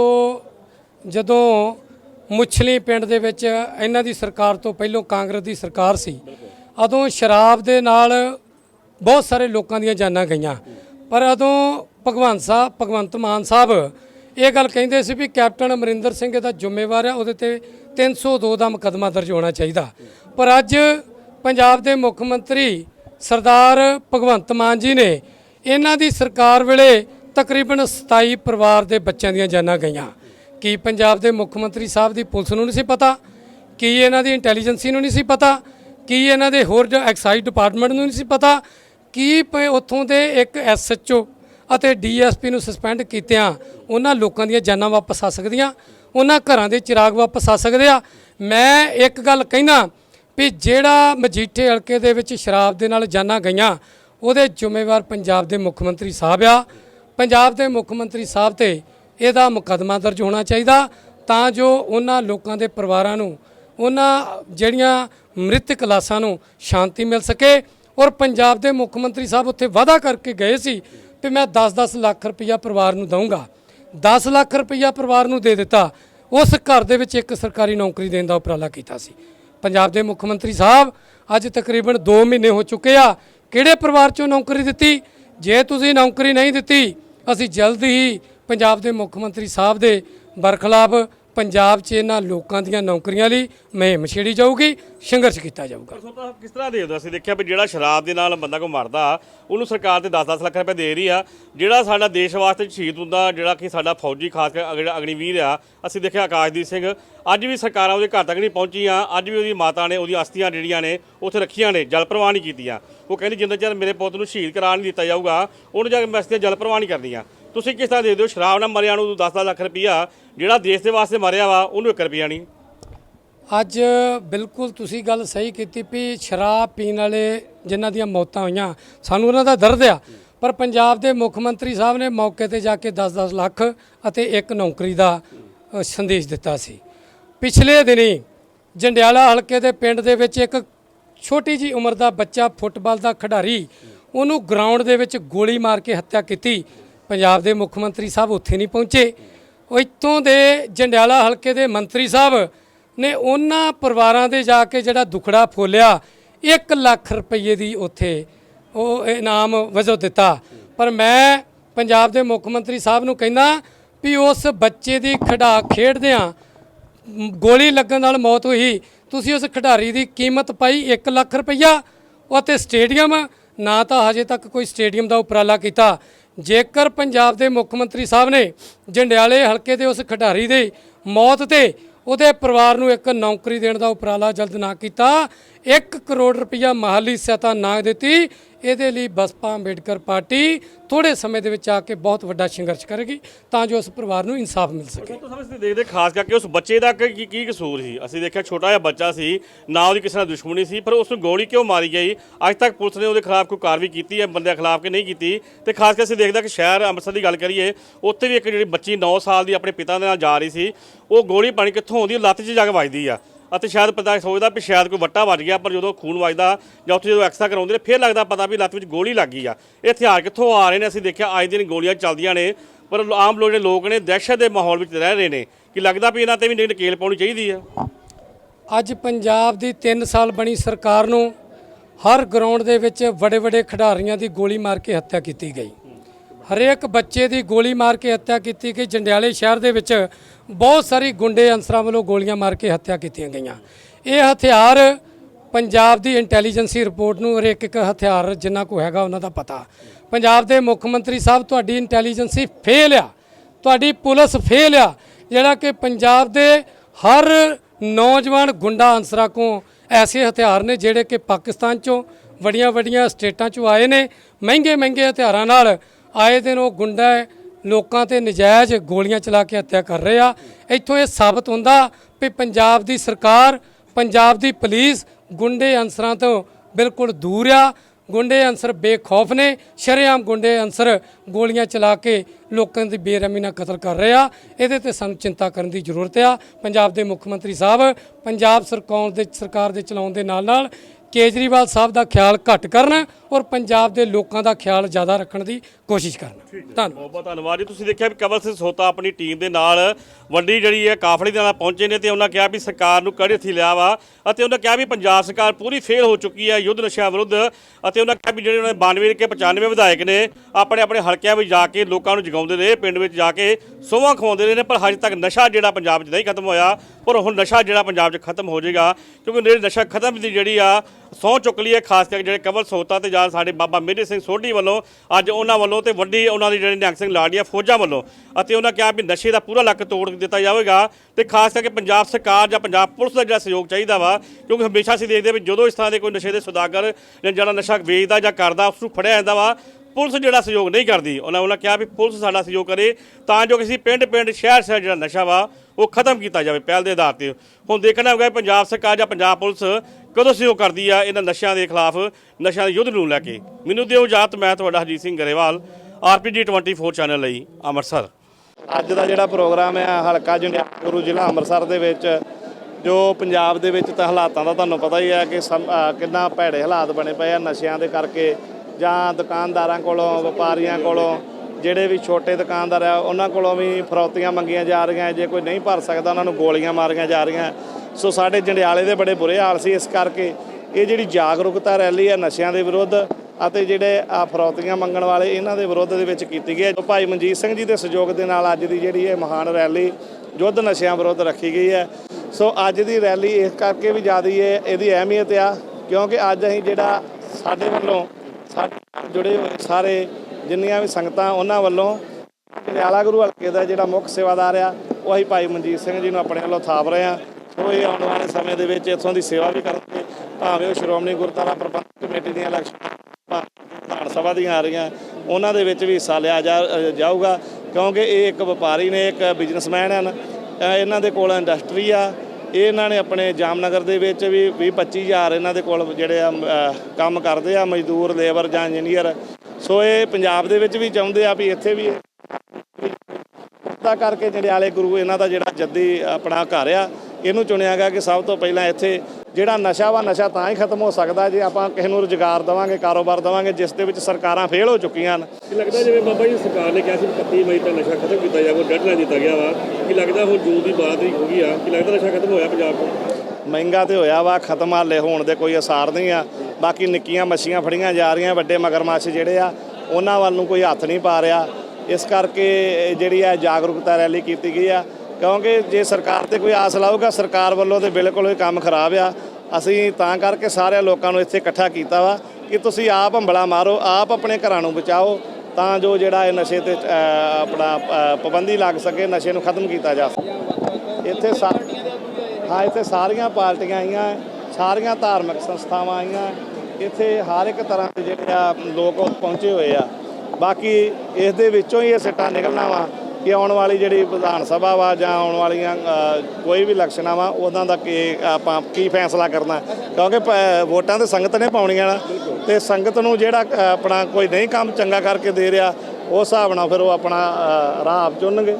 ਜਦੋਂ ਮੁੱਛਲੀ ਪਿੰਡ ਦੇ ਵਿੱਚ ਇਹਨਾਂ ਦੀ ਸਰਕਾਰ ਤੋਂ ਪਹਿਲਾਂ ਕਾਂਗਰਸ ਦੀ ਸਰਕਾਰ ਸੀ, ਉਦੋਂ ਸ਼ਰਾਬ ਦੇ ਨਾਲ ਬਹੁਤ ਸਾਰੇ ਲੋਕਾਂ ਦੀਆਂ ਜਾਨਾਂ ਗਈਆਂ। ਪਰ ਉਦੋਂ ਭਗਵੰਤ ਸਾਹਿਬ, ਭਗਵੰਤ ਮਾਨ ਸਾਹਿਬ ਇਹ ਗੱਲ ਕਹਿੰਦੇ ਸੀ ਵੀ ਕੈਪਟਨ ਅਮਰਿੰਦਰ ਸਿੰਘ ਇਹਦਾ ਜ਼ਿੰਮੇਵਾਰ ਹੈ ਉਹਦੇ ਤੇ 302 ਦਾ ਮੁਕੱਦਮਾ ਦਰਜ ਹੋਣਾ ਚਾਹੀਦਾ। ਪਰ ਅੱਜ ਪੰਜਾਬ ਦੇ ਮੁੱਖ ਮੰਤਰੀ ਸਰਦਾਰ ਭਗਵੰਤ ਮਾਨ ਜੀ ਨੇ ਇਹਨਾਂ ਦੀ ਸਰਕਾਰ ਵੇਲੇ ਤਕਰੀਬਨ 27 ਪਰਿਵਾਰ ਦੇ ਬੱਚਿਆਂ ਦੀਆਂ ਜਾਨਾਂ ਗਈਆਂ। ਕੀ ਪੰਜਾਬ ਦੇ ਮੁੱਖ ਮੰਤਰੀ ਸਾਹਿਬ ਦੀ ਪੁਲਿਸ ਨੂੰ ਨਹੀਂ ਸੀ ਪਤਾ? ਕੀ ਇਹਨਾਂ ਦੀ ਇੰਟੈਲੀਜੈਂਸੀ ਨੂੰ ਨਹੀਂ ਸੀ ਪਤਾ? ਕੀ ਇਹਨਾਂ ਦੇ ਹੋਰ ਜੋ ਐਕਸਾਈਜ਼ ਡਿਪਾਰਟਮੈਂਟ ਨੂੰ ਨਹੀਂ ਸੀ ਪਤਾ? ਕੀ ਪ- ਉੱਥੋਂ ਦੇ ਇੱਕ ਐਸਐਚਓ ਅਤੇ ਡੀਐਸਪੀ ਨੂੰ ਸਸਪੈਂਡ ਕੀਤਿਆਂ ਉਹਨਾਂ ਲੋਕਾਂ ਦੀਆਂ ਜਾਨਾਂ ਵਾਪਸ ਆ ਸਕਦੀਆਂ? ਉਹਨਾਂ ਘਰਾਂ ਦੇ ਚਿਰਾਗ ਵਾਪਸ ਆ ਸਕਦੇ ਆ? ਮੈਂ ਇੱਕ ਗੱਲ ਕਹਿਣਾ ਵੀ ਜਿਹੜਾ ਮਜੀਠੇ ਹਲਕੇ ਦੇ ਵਿੱਚ ਸ਼ਰਾਬ ਦੇ ਨਾਲ ਜਾਨਾਂ ਗਈਆਂ, ਉਹਦੇ ਜ਼ਿੰਮੇਵਾਰ ਪੰਜਾਬ ਦੇ ਮੁੱਖ ਮੰਤਰੀ ਸਾਹਿਬ ਆ। ਪੰਜਾਬ ਦੇ ਮੁੱਖ ਮੰਤਰੀ ਸਾਹਿਬ ਤੇ ਇਹਦਾ ਮੁਕੱਦਮਾ ਦਰਜ ਹੋਣਾ ਚਾਹੀਦਾ ਤਾਂ ਜੋ ਉਹਨਾਂ ਲੋਕਾਂ ਦੇ ਪਰਿਵਾਰਾਂ ਨੂੰ, ਉਹਨਾਂ ਜਿਹੜੀਆਂ ਮ੍ਰਿਤਕ ਲਾਸ਼ਾਂ ਨੂੰ ਸ਼ਾਂਤੀ ਮਿਲ ਸਕੇ ਔਰ ਪੰਜਾਬ ਦੇ ਮੁੱਖ ਮੰਤਰੀ ਸਾਹਿਬ ਉੱਥੇ ਵਾਅਦਾ ਕਰਕੇ ਗਏ ਸੀ ਕਿ ਮੈਂ 10-10 ਲੱਖ ਰੁਪਈਆ ਪਰਿਵਾਰ ਨੂੰ ਦਊਂਗਾ। 10 ਲੱਖ ਰੁਪਈਆ ਪਰਿਵਾਰ ਨੂੰ ਦੇ ਦਿੱਤਾ। ਉਸ ਘਰ ਦੇ ਵਿੱਚ ਇੱਕ ਸਰਕਾਰੀ ਨੌਕਰੀ ਦੇਣ ਦਾ ਉਪਰਾਲਾ ਕੀਤਾ ਸੀ। ਪੰਜਾਬ ਦੇ ਮੁੱਖ ਮੰਤਰੀ ਸਾਹਿਬ ਅੱਜ ਤਕਰੀਬਨ 2 ਮਹੀਨੇ ਹੋ ਚੁੱਕੇ ਆ। ਕਿਹੜੇ ਪਰਿਵਾਰ ਚੋਂ ਨੌਕਰੀ ਦਿੱਤੀ? ਜੇ ਤੁਸੀਂ ਨੌਕਰੀ ਨਹੀਂ ਦਿੱਤੀ ਅਸੀਂ ਜਲਦ ਹੀ ਪੰਜਾਬ ਦੇ ਮੁੱਖ ਮੰਤਰੀ ਸਾਹਿਬ ਦੇ ਬਰਖਲਾਫ ਪੰਜਾਬ 'ਚ ਇਹਨਾਂ ਲੋਕਾਂ ਦੀਆਂ ਨੌਕਰੀਆਂ ਲਈ ਮੁਹਿੰਮ ਛੇੜੀ ਜਾਊਗੀ, ਸੰਘਰਸ਼ ਕੀਤਾ ਜਾਊਗਾ। ਤਾਂ ਕਿਸ ਤਰ੍ਹਾਂ ਦੇਖਦੇ ਹੋ? ਅਸੀਂ ਦੇਖਿਆ ਵੀ ਜਿਹੜਾ ਸ਼ਰਾਬ ਦੇ ਨਾਲ ਬੰਦਾ ਕੋ ਮਰਦਾ, ਉਹਨੂੰ ਸਰਕਾਰ ਤੇ 10-10 ਲੱਖ ਰੁਪਏ ਦੇ ਰਹੀ ਆ। ਜਿਹੜਾ ਸਾਡਾ ਦੇਸ਼ ਵਾਸਤੇ ਸ਼ਹੀਦ ਹੁੰਦਾ, ਜਿਹੜਾ ਕਿ ਸਾਡਾ ਫੌਜੀ ਖਾਸ ਕਰ ਜਿਹੜਾ ਅਗਨੀਵੀਰ ਆ, ਅਸੀਂ ਦੇਖਿਆ ਆਕਾਸ਼ਦੀਪ ਸਿੰਘ, ਅੱਜ ਵੀ ਸਰਕਾਰਾਂ ਉਹਦੇ ਘਰ ਤੱਕ ਨਹੀਂ ਪਹੁੰਚੀਆਂ, ਅੱਜ ਵੀ ਉਹਦੀ ਮਾਤਾ ਨੇ ਉਹਦੀਆਂ ਅਸਥੀਆਂ ਜਿਹੜੀਆਂ ਨੇ, ਉੱਥੇ ਰੱਖੀਆਂ ਨੇ, ਜਲ ਪ੍ਰਵਾਹ ਨਹੀਂ ਕੀਤੀਆਂ। ਉਹ ਕਹਿੰਦੀ ਜਿੰਨਾ ਚਿਰ ਮੇਰੇ ਪੁੱਤ ਨੂੰ ਸ਼ਹੀਦ ਕਰਾ ਨਹੀਂ ਦਿੱਤਾ ਜਾਊਗਾ, ਉਹਨੂੰ ਜਾ ਕੇ ਮੈਂ ਅਸਥੀਆਂ ਜਲ ਪ੍ਰਵਾਹ ਨਹੀਂ ਕਰਦੀਆਂ ਤੁਸੀਂ ਕਿਸ ਤਰ੍ਹਾਂ ਦੇਖਦੇ ਹੋ ਸ਼ਰਾਬ ਨਾਲ ਮਰਿਆ ਨੂੰ 10 ਲੱਖ ਰੁਪਈਆ, ਜਿਹੜਾ ਦੇਸ਼ ਦੇ ਵਾਸਤੇ ਮਰਿਆ ਵਾ, ਉਹਨੂੰ 1 ਰੁਪਈਆ ਨਹੀਂ। ਅੱਜ ਬਿਲਕੁਲ ਤੁਸੀਂ ਗੱਲ ਸਹੀ ਕੀਤੀ ਵੀ ਸ਼ਰਾਬ ਪੀਣ ਵਾਲੇ ਜਿਨ੍ਹਾਂ ਦੀਆਂ ਮੌਤਾਂ ਹੋਈਆਂ, ਸਾਨੂੰ ਉਹਨਾਂ ਦਾ ਦਰਦ ਆ। ਪਰ ਪੰਜਾਬ ਦੇ ਮੁੱਖ ਮੰਤਰੀ ਸਾਹਿਬ ਨੇ ਮੌਕੇ ਤੇ ਜਾ ਕੇ 10-10 ਲੱਖ ਅਤੇ ਇੱਕ ਨੌਕਰੀ ਦਾ ਸੰਦੇਸ਼ ਦਿੱਤਾ ਸੀ। ਪਿਛਲੇ ਦਿਨੀ ਜੰਡਿਆਲਾ ਹਲਕੇ ਦੇ ਪਿੰਡ ਦੇ ਵਿੱਚ ਇੱਕ ਛੋਟੀ ਜੀ ਉਮਰ ਦਾ ਬੱਚਾ ਫੁੱਟਬਾਲ ਦਾ ਖਿਡਾਰੀ, ਉਹਨੂੰ ਗਰਾਊਂਡ ਦੇ ਵਿੱਚ ਗੋਲੀ ਮਾਰ ਕੇ ਹੱਤਿਆ ਕੀਤੀ। ਪੰਜਾਬ ਦੇ ਮੁੱਖ ਮੰਤਰੀ ਸਾਹਿਬ ਉੱਥੇ ਨਹੀਂ ਪਹੁੰਚੇ। ਇੱਥੋਂ ਦੇ ਜੰਡਿਆਲਾ ਹਲਕੇ ਦੇ ਮੰਤਰੀ ਸਾਹਿਬ ਨੇ ਉਹਨਾਂ ਪਰਿਵਾਰਾਂ ਦੇ ਜਾ ਕੇ ਜਿਹੜਾ ਦੁਖੜਾ ਫੋਲਿਆ 1 ਲੱਖ ਰੁਪਏ ਦੀ ਉੱਥੇ ਉਹ ਇਨਾਮ ਵਜੋਂ ਦਿੱਤਾ। ਪਰ ਮੈਂ ਪੰਜਾਬ ਦੇ ਮੁੱਖ ਮੰਤਰੀ ਸਾਹਿਬ ਨੂੰ ਕਹਿੰਦਾ ਵੀ ਉਸ ਬੱਚੇ ਦੀ ਖੜਾ ਖੇਡਦਿਆਂ, ਗੋਲੀ ਲੱਗਣ ਨਾਲ ਮੌਤ ਹੋਈ ਤੁਸੀਂ ਉਸ ਖਿਡਾਰੀ ਦੀ ਕੀਮਤ ਪਾਈ 1 ਲੱਖ ਰੁਪਈਆ ਅਤੇ ਸਟੇਡੀਅਮ, ਨਾ ਤਾਂ ਹਜੇ ਤੱਕ ਕੋਈ ਸਟੇਡੀਅਮ ਦਾ ਉਪਰਾਲਾ ਕੀਤਾ। ਜੇਕਰ ਪੰਜਾਬ ਦੇ ਮੁੱਖ ਮੰਤਰੀ ਸਾਹਿਬ ਨੇ ਜੰਡਿਆਲੇ ਹਲਕੇ ਦੇ ਉਸ ਖਿਡਾਰੀ ਦੀ ਮੌਤ ਤੇ ਉਹਦੇ ਪਰਿਵਾਰ ਨੂੰ ਇੱਕ ਨੌਕਰੀ ਦੇਣ ਦਾ ਉਪਰਾਲਾ ਜਲਦ ਨਾ ਕੀਤਾ। 1 ਕਰੋੜ ਰੁਪਈਆ ਮਾਲੀ ਸਹਾਇਤਾ ਨਾ ਦਿੱਤੀ। ਇਹਦੇ ਲਈ ਬਸਪਾ ਅੰਬੇਡਕਰ ਪਾਰਟੀ ਥੋੜੇ ਸਮੇਂ ਦੇ ਵਿੱਚ ਆ ਕੇ ਬਹੁਤ ਵੱਡਾ ਸੰਘਰਸ਼ ਕਰੇਗੀ ਤਾਂ ਜੋ ਉਸ ਪਰਿਵਾਰ ਨੂੰ ਇਨਸਾਫ ਮਿਲ ਸਕੇ। ਤਾਂ ਸਮਝਦੇ ਦੇਖਦੇ ਖਾਸ ਕਰਕੇ ਉਸ ਬੱਚੇ ਦਾ ਕੀ ਕੀ- ਕਸੂਰ ਸੀ? ਅਸੀਂ ਦੇਖਿਆ ਛੋਟਾ ਜਿਹਾ ਬੱਚਾ ਸੀ, ਨਾ ਉਹਦੀ ਕਿਸੇ ਨਾਲ ਦੁਸ਼ਮਣੀ ਸੀ, ਪਰ ਉਸ ਨੂੰ ਗੋਲੀ ਕਿਉਂ ਮਾਰੀ ਗਈ? ਅੱਜ ਤੱਕ ਪੁਲਿਸ ਨੇ ਉਹਦੇ ਖਿਲਾਫ ਕੋਈ ਕਾਰਵਾਈ ਕੀਤੀ ਹੈ, ਬੰਦਿਆਂ ਖਿਲਾਫ ਕਿ ਨਹੀਂ ਕੀਤੀ? ਤੇ ਖਾਸ ਕਰਕੇ ਅਸੀਂ ਦੇਖਦਾ ਕਿ ਸ਼ਹਿਰ ਅੰਮ੍ਰਿਤਸਰ ਦੀ ਗੱਲ ਕਰੀਏ, ਉੱਥੇ ਵੀ ਇੱਕ ਜਿਹੜੀ ਬੱਚੀ 9 ਸਾਲ ਦੀ ਆਪਣੇ ਪਿਤਾ ਦੇ ਨਾਲ ਜਾ ਰਹੀ ਸੀ ਉਹ ਗੋਲੀ ਪਾਣੀ ਕਿੱਥੋਂ ਆਉਂਦੀ, ਉਹ ਲੱਤ 'ਚ ਜਾ ਕੇ ਵੱਜਦੀ ਆ। ਅਤੇ ਸ਼ਾਇਦ ਪਤਾ ਸੋਚਦਾ ਵੀ ਸ਼ਾਇਦ ਕੋਈ ਵੱਟਾ ਵੱਜ ਗਿਆ, ਪਰ ਜਦੋਂ ਖੂਨ ਵੱਜਦਾ ਜਾਂ ਉੱਥੇ ਜਦੋਂ ਐਕਸਰਾ ਕਰਾਉਂਦੇ ਨੇ, ਫਿਰ ਲੱਗਦਾ ਪਤਾ ਵੀ ਲੱਤ ਵਿੱਚ ਗੋਲੀ ਲੱਗ ਗਈ ਆ। ਇਹ ਹਥਿਆਰ ਕਿੱਥੋਂ ਆ ਰਹੇ ਨੇ, ਅਸੀਂ ਦੇਖਿਆ ਅੱਜ ਦਿਨ ਗੋਲੀਆਂ ਚੱਲਦੀਆਂ ਨੇ, ਪਰ ਆਮ ਲੋਕ ਜਿਹੜੇ ਲੋਕ ਨੇ, ਦਹਿਸ਼ਤ ਦੇ ਮਾਹੌਲ ਵਿੱਚ ਰਹਿ ਰਹੇ ਨੇ ਕਿ ਲੱਗਦਾ ਵੀ ਇਹਨਾਂ ਤੇ ਵੀ ਨਕੇਲ ਪਾਉਣੀ ਚਾਹੀਦੀ ਆ। ਅੱਜ ਪੰਜਾਬ ਦੀ 3 ਸਾਲ ਬਣੀ ਸਰਕਾਰ ਨੂੰ ਹਰ ਗਰਾਊਂਡ ਦੇ ਵਿੱਚ ਵੱਡੇ ਵੱਡੇ ਖਿਡਾਰੀਆਂ ਦੀ ਗੋਲੀ ਮਾਰ ਕੇ ਹੱਤਿਆ ਕੀਤੀ ਗਈ। ਹਰੇਕ ਬੱਚੇ ਦੀ ਗੋਲੀ ਮਾਰ ਕੇ ਹੱਤਿਆ ਕੀਤੀ ਗਈ। ਜੰਡਿਆਲੇ ਸ਼ਹਿਰ ਦੇ ਵਿੱਚ ਬਹੁਤ ਸਾਰੀ ਗੁੰਡੇ ਅਨਸਰਾਂ ਵੱਲੋਂ ਗੋਲੀਆਂ ਮਾਰ ਕੇ ਹੱਤਿਆ ਕੀਤੀਆਂ ਗਈਆਂ। ਇਹ ਹਥਿਆਰ ਪੰਜਾਬ ਦੀ ਇੰਟੈਲੀਜੈਂਸੀ ਰਿਪੋਰਟ ਨੂੰ ਹਰੇਕ ਇੱਕ ਹਥਿਆਰ ਜਿੰਨਾ ਕੋ ਹੈਗਾ ਉਹਨਾਂ ਦਾ ਪਤਾ। ਪੰਜਾਬ ਦੇ ਮੁੱਖ ਮੰਤਰੀ ਸਾਹਿਬ, ਤੁਹਾਡੀ ਇੰਟੈਲੀਜੈਂਸੀ ਫੇਲ ਆ। ਤੁਹਾਡੀ ਪੁਲਿਸ ਫੇਲ ਆ, ਜਿਹੜਾ ਕਿ ਪੰਜਾਬ ਦੇ ਹਰ ਨੌਜਵਾਨ ਗੁੰਡਾ ਅਨਸਰਾਂ ਕੋ ਐਸੇ ਹਥਿਆਰ ਨੇ ਜਿਹੜੇ ਕਿ ਪਾਕਿਸਤਾਨ ਚੋਂ ਵੱਡੀਆਂ ਵੱਡੀਆਂ ਸਟੇਟਾਂ ਚੋਂ ਆਏ ਨੇ। ਮਹਿੰਗੇ ਮਹਿੰਗੇ ਹਥਿਆਰਾਂ ਨਾਲ ਆਏ ਦਿਨ ਉਹ ਗੁੰਡਾ ਲੋਕਾਂ ਤੇ ਨਜਾਇਜ਼ ਗੋਲੀਆਂ ਚਲਾ ਕੇ ਹੱਤਿਆ ਕਰ ਰਹੇ ਆ। ਇੱਥੋਂ ਇਹ ਸਾਬਤ ਹੁੰਦਾ ਵੀ ਪੰਜਾਬ ਦੀ ਸਰਕਾਰ, ਪੰਜਾਬ ਦੀ ਪੁਲਿਸ ਗੁੰਡੇ ਅਨਸਰਾਂ ਤੋਂ ਬਿਲਕੁਲ ਦੂਰ ਆ। ਗੁੰਡੇ ਅਨਸਰ ਬੇਖੌਫ ਨੇ, ਸ਼ਰੇਆਮ ਗੁੰਡੇ ਅਨਸਰ ਗੋਲੀਆਂ ਚਲਾ ਕੇ ਲੋਕਾਂ ਦੀ ਬੇਰਹਿਮੀ ਨਾਲ ਕਤਲ ਕਰ ਰਹੇ ਆ। ਇਹਦੇ ਤੇ ਸਾਨੂੰ ਚਿੰਤਾ ਕਰਨ ਦੀ ਜ਼ਰੂਰਤ ਆ। ਪੰਜਾਬ ਦੇ ਮੁੱਖ ਮੰਤਰੀ ਸਾਹਿਬ, ਪੰਜਾਬ ਸਰਕਾਰ ਦੇ ਸਰਕਾਰ ਦੇ ਚਲਾਉਣ ਦੇ ਨਾਲ ਨਾਲ ਕੇਜਰੀਵਾਲ ਸਾਹਿਬ ਦਾ ਖਿਆਲ ਘੱਟ ਕਰਨ ਔਰ ਪੰਜਾਬ ਦੇ ਲੋਕਾਂ ਦਾ ਖਿਆਲ ਜ਼ਿਆਦਾ ਰੱਖਣ ਦੀ ਕੋਸ਼ਿਸ਼ ਕਰਨ। ਧੰਨਵਾਦ। ਬਹੁਤ ਬਹੁਤ ਧੰਨਵਾਦ ਜੀ। ਤੁਸੀਂ ਦੇਖਿਆ ਵੀ ਕਵਲ ਸਿੰਘ ਸੋਤਾ ਆਪਣੀ ਟੀਮ ਦੇ ਨਾਲ ਵੱਡੀ ਜਿਹੜੀ ਹੈ ਕਾਫਲੇ ਦੇ ਨਾਲ ਪਹੁੰਚੇ ਨੇ ਤੇ ਉਹਨਾਂ ਕਿਹਾ ਵੀ ਸਰਕਾਰ ਨੂੰ ਕੜੇ ਹੱਥੀ ਲਿਆ ਵਾ ਅਤੇ ਉਹਨਾਂ ਕਿਹਾ ਵੀ ਪੰਜਾਬ ਸਰਕਾਰ ਪੂਰੀ ਫੇਲ ਹੋ ਚੁੱਕੀ ਹੈ ਯੁੱਧ ਨਸ਼ਿਆਂ ਵਿਰੁੱਧ ਅਤੇ ਉਹਨਾਂ ਕਿਹਾ ਵੀ ਜਿਹੜੇ ਉਹਨਾਂ ਦੇ 92 ਕੇ 95 ਵਿਧਾਇਕ ਨੇ ਆਪਣੇ ਆਪਣੇ ਹਲਕਿਆਂ ਵਿੱਚ ਜਾ ਕੇ ਲੋਕਾਂ ਨੂੰ ਜਗਾਉਂਦੇ ਰਹੇ ਪਿੰਡ ਵਿੱਚ ਜਾ ਕੇ ਸੋਹਾਂ ਖਵਾਉਂਦੇ ਨੇ ਪਰ ਹਜੇ ਤੱਕ ਨਸ਼ਾ ਜਿਹੜਾ ਪੰਜਾਬ 'ਚ ਨਹੀਂ ਖਤਮ ਹੋਇਆ ਪਰ ਹੁਣ ਨਸ਼ਾ ਜਿਹੜਾ ਪੰਜਾਬ 'ਚ ਖਤਮ ਹੋ ਜਾਏਗਾ ਕਿਉਂਕਿ ਨਸ਼ਾ ਖਤਮ ਦੀ ਜਿਹੜੀ ਆ ਸਹੁੰ ਚੁੱਕ ਲਈ ਹੈ ਖਾਸ ਕਰਕੇ ਜਿਹੜੇ ਕਵਲ ਸੋਤਾ ਤੇ ਜਾਂ ਸਾਡੇ ਬਾਬਾ ਮੇਹਰ ਸਿੰਘ ਸੋਢੀ ਵੱਲੋਂ, ਅੱਜ ਉਹਨਾਂ ਵੱਲੋਂ ਤੇ ਵੱਡੀ ਉਹਨਾਂ ਦੀ ਜਿਹੜੇ ਨਿਹੰਗ ਸਿੰਘ ਲਾਡੀਆਂ ਫੌਜਾਂ ਵੱਲੋਂ, ਅਤੇ ਉਹਨਾਂ ਕਿਹਾ ਵੀ ਨਸ਼ੇ ਦਾ ਪੂਰਾ ਲੱਕ ਤੋੜ ਦਿੱਤਾ ਜਾਵੇਗਾ, ਤੇ ਖਾਸ ਕਰਕੇ ਪੰਜਾਬ ਸਰਕਾਰ ਜਾਂ ਪੰਜਾਬ ਪੁਲਿਸ ਦਾ ਜਿਹੜਾ ਸਹਿਯੋਗ ਚਾਹੀਦਾ ਵਾ, ਕਿਉਂਕਿ ਹਮੇਸ਼ਾ ਅਸੀਂ ਦੇਖਦੇ ਹਾਂ ਵੀ ਜਦੋਂ ਇਸ ਤਰ੍ਹਾਂ ਦੇ ਕੋਈ ਨਸ਼ੇ ਦੇ ਸੁਦਾਗਰ ਜਿਹੜਾ ਨਸ਼ਾ ਵੇਚਦਾ ਜਾਂ ਕਰਦਾ, ਉਸ ਨੂੰ ਫੜਿਆ ਜਾਂਦਾ ਵਾ, ਪੁਲਿਸ ਜਿਹੜਾ ਸਹਿਯੋਗ ਨਹੀਂ ਕਰਦੀ। ਉਹਨਾਂ ਉਹਨਾਂ ਕਿਹਾ ਵੀ ਪੁਲਿਸ ਸਾਡਾ ਸਹਿਯੋਗ ਕਰੇ, ਤਾਂ ਜੋ ਕਿਸੇ ਪਿੰਡ ਪਿੰਡ ਸ਼ਹਿਰ ਸ਼ਹਿਰ ਜਿਹੜਾ ਨਸ਼ਾ ਵਾ, ਉਹ ਖਤਮ ਕੀਤਾ ਜਾਵੇ ਪਹਿਲ ਦੇ ਆਧਾਰ ਤੇ। ਹੁਣ ਦੇਖਣਾ ਹੋਗਾ ਪੰਜਾਬ ਸਰਕਾਰ ਜਾਂ ਪੰਜਾਬ ਪੁਲਿਸ ਕਦੋਂ ਸਹਿਯੋਗ ਕਰਦੀ ਆ ਇਹਨਾਂ ਨਸ਼ਿਆਂ ਦੇ ਖਿਲਾਫ, ਨਸ਼ਿਆਂ ਦੇ ਯੁੱਧ ਨੂੰ ਲੈ ਕੇ? ਮੈਨੂੰ ਦਿਓ ਇਜਾਜ਼ਤ, ਮੈਂ ਤੁਹਾਡਾ ਹਰਜੀਤ ਸਿੰਘ ਗਰੇਵਾਲ, ਆਰਪੀਜੀ 24 ਚੈਨਲ ਲਈ, ਅੰਮ੍ਰਿਤਸਰ। ਅੱਜ ਦਾ ਜਿਹੜਾ ਪ੍ਰੋਗਰਾਮ ਹੈ ਹਲਕਾ ਜੰਡਿਆਲਾ ਗੁਰੂ ਜ਼ਿਲ੍ਹਾ ਅੰਮ੍ਰਿਤਸਰ ਦੇ ਵਿੱਚ, ਜੋ ਪੰਜਾਬ ਦੇ ਵਿੱਚ ਤਾਂ ਹਾਲਾਤਾਂ ਦਾ ਤੁਹਾਨੂੰ ਪਤਾ ਹੀ ਹੈ ਕਿ ਸਮ- ਕਿੰਨਾ ਭੈੜੇ ਹਾਲਾਤ ਬਣੇ ਪਏ ਆ ਨਸ਼ਿਆਂ ਦੇ ਕਰਕੇ, ਜਾਂ ਦੁਕਾਨਦਾਰਾਂ ਕੋਲੋਂ, ਵਪਾਰੀਆਂ ਕੋਲੋਂ, ਜਿਹੜੇ ਵੀ ਛੋਟੇ ਦੁਕਾਨਦਾਰ ਆ, ਉਹਨਾਂ ਕੋਲੋਂ ਵੀ ਫਰੌਤੀਆਂ ਮੰਗੀਆਂ ਜਾ ਰਹੀਆਂ, ਜੇ ਕੋਈ ਨਹੀਂ ਭਰ ਸਕਦਾ, ਉਹਨਾਂ ਨੂੰ ਗੋਲੀਆਂ ਮਾਰੀਆਂ ਜਾ ਰਹੀਆਂ। ਸੋ ਸਾਡੇ ਜੰਡਿਆਲੇ ਦੇ ਬੜੇ ਬੁਰੇ ਹਾਲ ਸੀ ਇਸ ਕਰਕੇ ਇਹ ਜਿਹੜੀ ਜਾਗਰੂਕਤਾ ਰੈਲੀ ਆ ਨਸ਼ਿਆਂ ਦੇ ਵਿਰੁੱਧ ਅਤੇ ਜਿਹੜੇ ਆ ਫਰੌਤੀਆਂ ਮੰਗਣ ਵਾਲੇ ਇਹਨਾਂ ਦੇ ਵਿਰੁੱਧ ਦੇ ਵਿੱਚ ਕੀਤੀ ਗਈ ਹੈ। ਭਾਈ ਮਨਜੀਤ ਸਿੰਘ ਜੀ ਦੇ ਸਹਿਯੋਗ ਦੇ ਨਾਲ ਅੱਜ ਦੀ ਜਿਹੜੀ ਇਹ ਮਹਾਨ ਰੈਲੀ ਯੁੱਧ ਨਸ਼ਿਆਂ ਵਿਰੁੱਧ ਰੱਖੀ ਗਈ ਹੈ। ਸੋ ਅੱਜ ਦੀ ਰੈਲੀ ਇਸ ਕਰਕੇ ਵੀ ਜ਼ਿਆਦਾ ਹੈ ਇਹਦੀ ਅਹਿਮੀਅਤ ਆ, ਕਿਉਂਕਿ ਅੱਜ ਅਸੀਂ ਜਿਹੜਾ ਸਾਡੇ ਵੱਲੋਂ ਸਾਡੇ ਜੁੜੇ ਹੋਏ ਸਾਰੇ ਜਿੰਨੀਆਂ ਵੀ ਸੰਗਤਾਂ ਉਹਨਾਂ ਵੱਲੋਂ ਜੰਡਿਆਲਾ ਗੁਰੂ ਹਲਕੇ ਦਾ ਜਿਹੜਾ ਮੁੱਖ ਸੇਵਾਦਾਰ ਆ, ਉਹ ਅਸੀਂ ਭਾਈ ਮਨਜੀਤ ਸਿੰਘ ਜੀ ਨੂੰ ਆਪਣੇ ਵੱਲੋਂ ਥਾਪ ਰਹੇ ਆ ਸੋ ਇਹ ਆਉਣ ਵਾਲੇ ਸਮੇਂ ਦੇ ਵਿੱਚ ਇੱਥੋਂ ਦੀ ਸੇਵਾ ਵੀ ਕਰਨਗੇ ਭਾਵੇਂ ਉਹ ਸ਼੍ਰੋਮਣੀ ਗੁਰਦੁਆਰਾ ਪ੍ਰਬੰਧਕ ਕਮੇਟੀ ਦੀਆਂ ਇਲੈਕਸ਼ਨ ਵਿਧਾਨ ਸਭਾ ਦੀਆਂ ਆ ਰਹੀਆਂ ਉਹਨਾਂ ਦੇ ਵਿੱਚ ਵੀ ਹਿੱਸਾ ਲਿਆ ਜਾਊਗਾ ਕਿਉਂਕਿ ਇਹ ਇੱਕ ਵਪਾਰੀ ਨੇ ਇੱਕ ਬਿਜ਼ਨਸਮੈਨ ਹਨ ਇਹਨਾਂ ਦੇ ਕੋਲ ਇੰਡਸਟਰੀ ਆ ਇਹ ਇਹਨਾਂ ਨੇ ਆਪਣੇ ਜਾਮਨਗਰ ਦੇ ਵਿੱਚ ਵੀ 20 25000 ਇਹਨਾਂ ਦੇ ਕੋਲ ਜਿਹੜੇ ਆ ਕੰਮ ਕਰਦੇ ਆ ਮਜ਼ਦੂਰ ਲੇਬਰ ਜਾਂ ਇੰਜੀਨੀਅਰ ਸੋ ਇਹ ਪੰਜਾਬ ਦੇ ਵਿੱਚ ਵੀ ਚਾਹੁੰਦੇ ਆ ਵੀ ਇੱਥੇ ਵੀ ਤਾਂ ਕਰਕੇ ਆਲੇ ਗੁਰੂ ਇਹਨਾਂ ਦਾ ਜਿਹੜਾ ਜੱਦੀ ਆਪਣਾ ਘਰ ਆ ਇਹਨੂੰ ਚੁਣਿਆ ਗਿਆ ਕਿ ਸਭ ਤੋਂ ਪਹਿਲਾਂ ਇੱਥੇ ਜਿਹੜਾ ਨਸ਼ਾ ਵਾ ਨਸ਼ਾ ਤਾਂ ਹੀ ਖਤਮ ਹੋ ਸਕਦਾ ਜੇ ਆਪਾਂ ਕਿਸੇ ਨੂੰ ਰੁਜ਼ਗਾਰ ਦੇਵਾਂਗੇ ਕਾਰੋਬਾਰ ਦੇਵਾਂਗੇ ਜਿਸ ਦੇ ਵਿੱਚ ਸਰਕਾਰਾਂ ਫੇਲ ਹੋ ਚੁੱਕੀਆਂ ਹਨ। ਕੀ ਲੱਗਦਾ ਜਿਵੇਂ ਬਾਬਾ ਜੀ ਸਰਕਾਰ ਨੇ ਕਿਹਾ ਸੀ 31 ਮਈ ਤੱਕ ਨਸ਼ਾ ਖਤਮ ਕੀਤਾ ਜਾਊਗਾ ਡੈਡਲਾਈਨ ਦਿੱਤਾ ਗਿਆ ਵਾ। ਕੀ ਲੱਗਦਾ ਹੁਣ ਜੂਨ ਦੀ 12 ਤਰੀਕ ਹੋ ਗਈ ਆ ਕੀ ਲੱਗਦਾ ਨਸ਼ਾ ਖਤਮ ਹੋਇਆ ਪੰਜਾਬ 'ਚ ਮਹਿੰਗਾ ਤੇ ਹੋਇਆ ਵਾ ਖਤਮ ਹਾਲੇ ਹੋਣ ਦੇ ਕੋਈ ਅਸਾਰ ਨਹੀਂ ਆ। ਬਾਕੀ ਨਿੱਕੀਆਂ ਮੱਛੀਆਂ ਫੜੀਆਂ ਜਾ ਰਹੀਆਂ ਵੱਡੇ ਮਗਰਮੱਛ ਜਿਹੜੇ ਆ ਉਹਨਾਂ ਵੱਲ ਨੂੰ ਕੋਈ ਹੱਥ ਨਹੀਂ ਪਾ ਰਿਹਾ। ਇਸ ਕਰਕੇ ਜਿਹੜੀ ਆ ਜਾਗਰੂਕਤਾ ਰੈਲੀ ਕੀਤੀ ਗਈ ਆ ਕਿਉਂਕਿ ਜੇ ਸਰਕਾਰ ਤੇ ਕੋਈ ਆਸ ਲਾਊਗਾ, ਸਰਕਾਰ ਵੱਲੋਂ ਤੇ ਬਿਲਕੁਲ ਹੀ ਕੰਮ ਖਰਾਬ ਆ। ਅਸੀਂ ਤਾਂ ਕਰਕੇ ਸਾਰਿਆਂ ਲੋਕਾਂ ਨੂੰ ਇੱਥੇ ਇਕੱਠਾ ਕੀਤਾ ਵਾ ਕਿ ਤੁਸੀਂ ਆਪ ਹੰਬਲਾ ਮਾਰੋ, ਆਪ ਆਪਣੇ ਘਰਾਂ ਨੂੰ ਬਚਾਓ ਤਾਂ ਜੋ ਜਿਹੜਾ ਇਹ ਨਸ਼ੇ ਤੇ ਆਪਣਾ ਪਾਬੰਦੀ ਲੱਗ ਸਕੇ, ਨਸ਼ੇ ਨੂੰ ਖਤਮ ਕੀਤਾ ਜਾ ਸਕੇ। ਇੱਥੇ ਸਾ, ਹਾਂ, ਇੱਥੇ ਸਾਰੀਆਂ ਪਾਰਟੀਆਂ ਆਈਆਂ, ਸਾਰੀਆਂ ਧਾਰਮਿਕ ਸੰਸਥਾਵਾਂ ਆਈਆਂ। ਇੱਥੇ ਹਰ ਇੱਕ ਤਰ੍ਹਾਂ ਦੇ ਜਿਹੜੇ ਆ ਲੋਕ ਪਹੁੰਚੇ ਹੋਏ ਆ। ਬਾਕੀ ਇਸ ਦੇ ਵਿੱਚੋਂ ਹੀ ਇਹ ਸਿੱਟਾ ਨਿਕਲਣਾ ਵਾ। ਕਿ ਆਉਣ ਵਾਲੀ ਜਿਹੜੀ ਵਿਧਾਨ ਸਭਾ ਵਾ ਜਾਂ ਆਉਣ ਵਾਲੀਆਂ ਕੋਈ ਵੀ ਇਲੈਕਸ਼ਨਾਂ ਵਾ ਉਹਨਾਂ ਦਾ ਕੀ ਆਪਾਂ ਕੀ ਫੈਸਲਾ ਕਰਨਾ ਕਿਉਂਕਿ ਪ- ਵੋਟਾਂ ਤੇ ਸੰਗਤ ਨੇ ਪਾਉਣੀਆਂ ਨਾ। ਤੇ ਸੰਗਤ ਨੂੰ ਜਿਹੜਾ ਆਪਣਾ ਕੋਈ ਨਹੀਂ ਕੰਮ ਚੰਗਾ ਕਰਕੇ ਦੇ ਰਿਹਾ ਉਸ ਹਿਸਾਬ ਨਾਲ ਫਿਰ ਉਹ ਆਪਣਾ ਰਾਹ ਆਪ ਚੁਣਨਗੇ।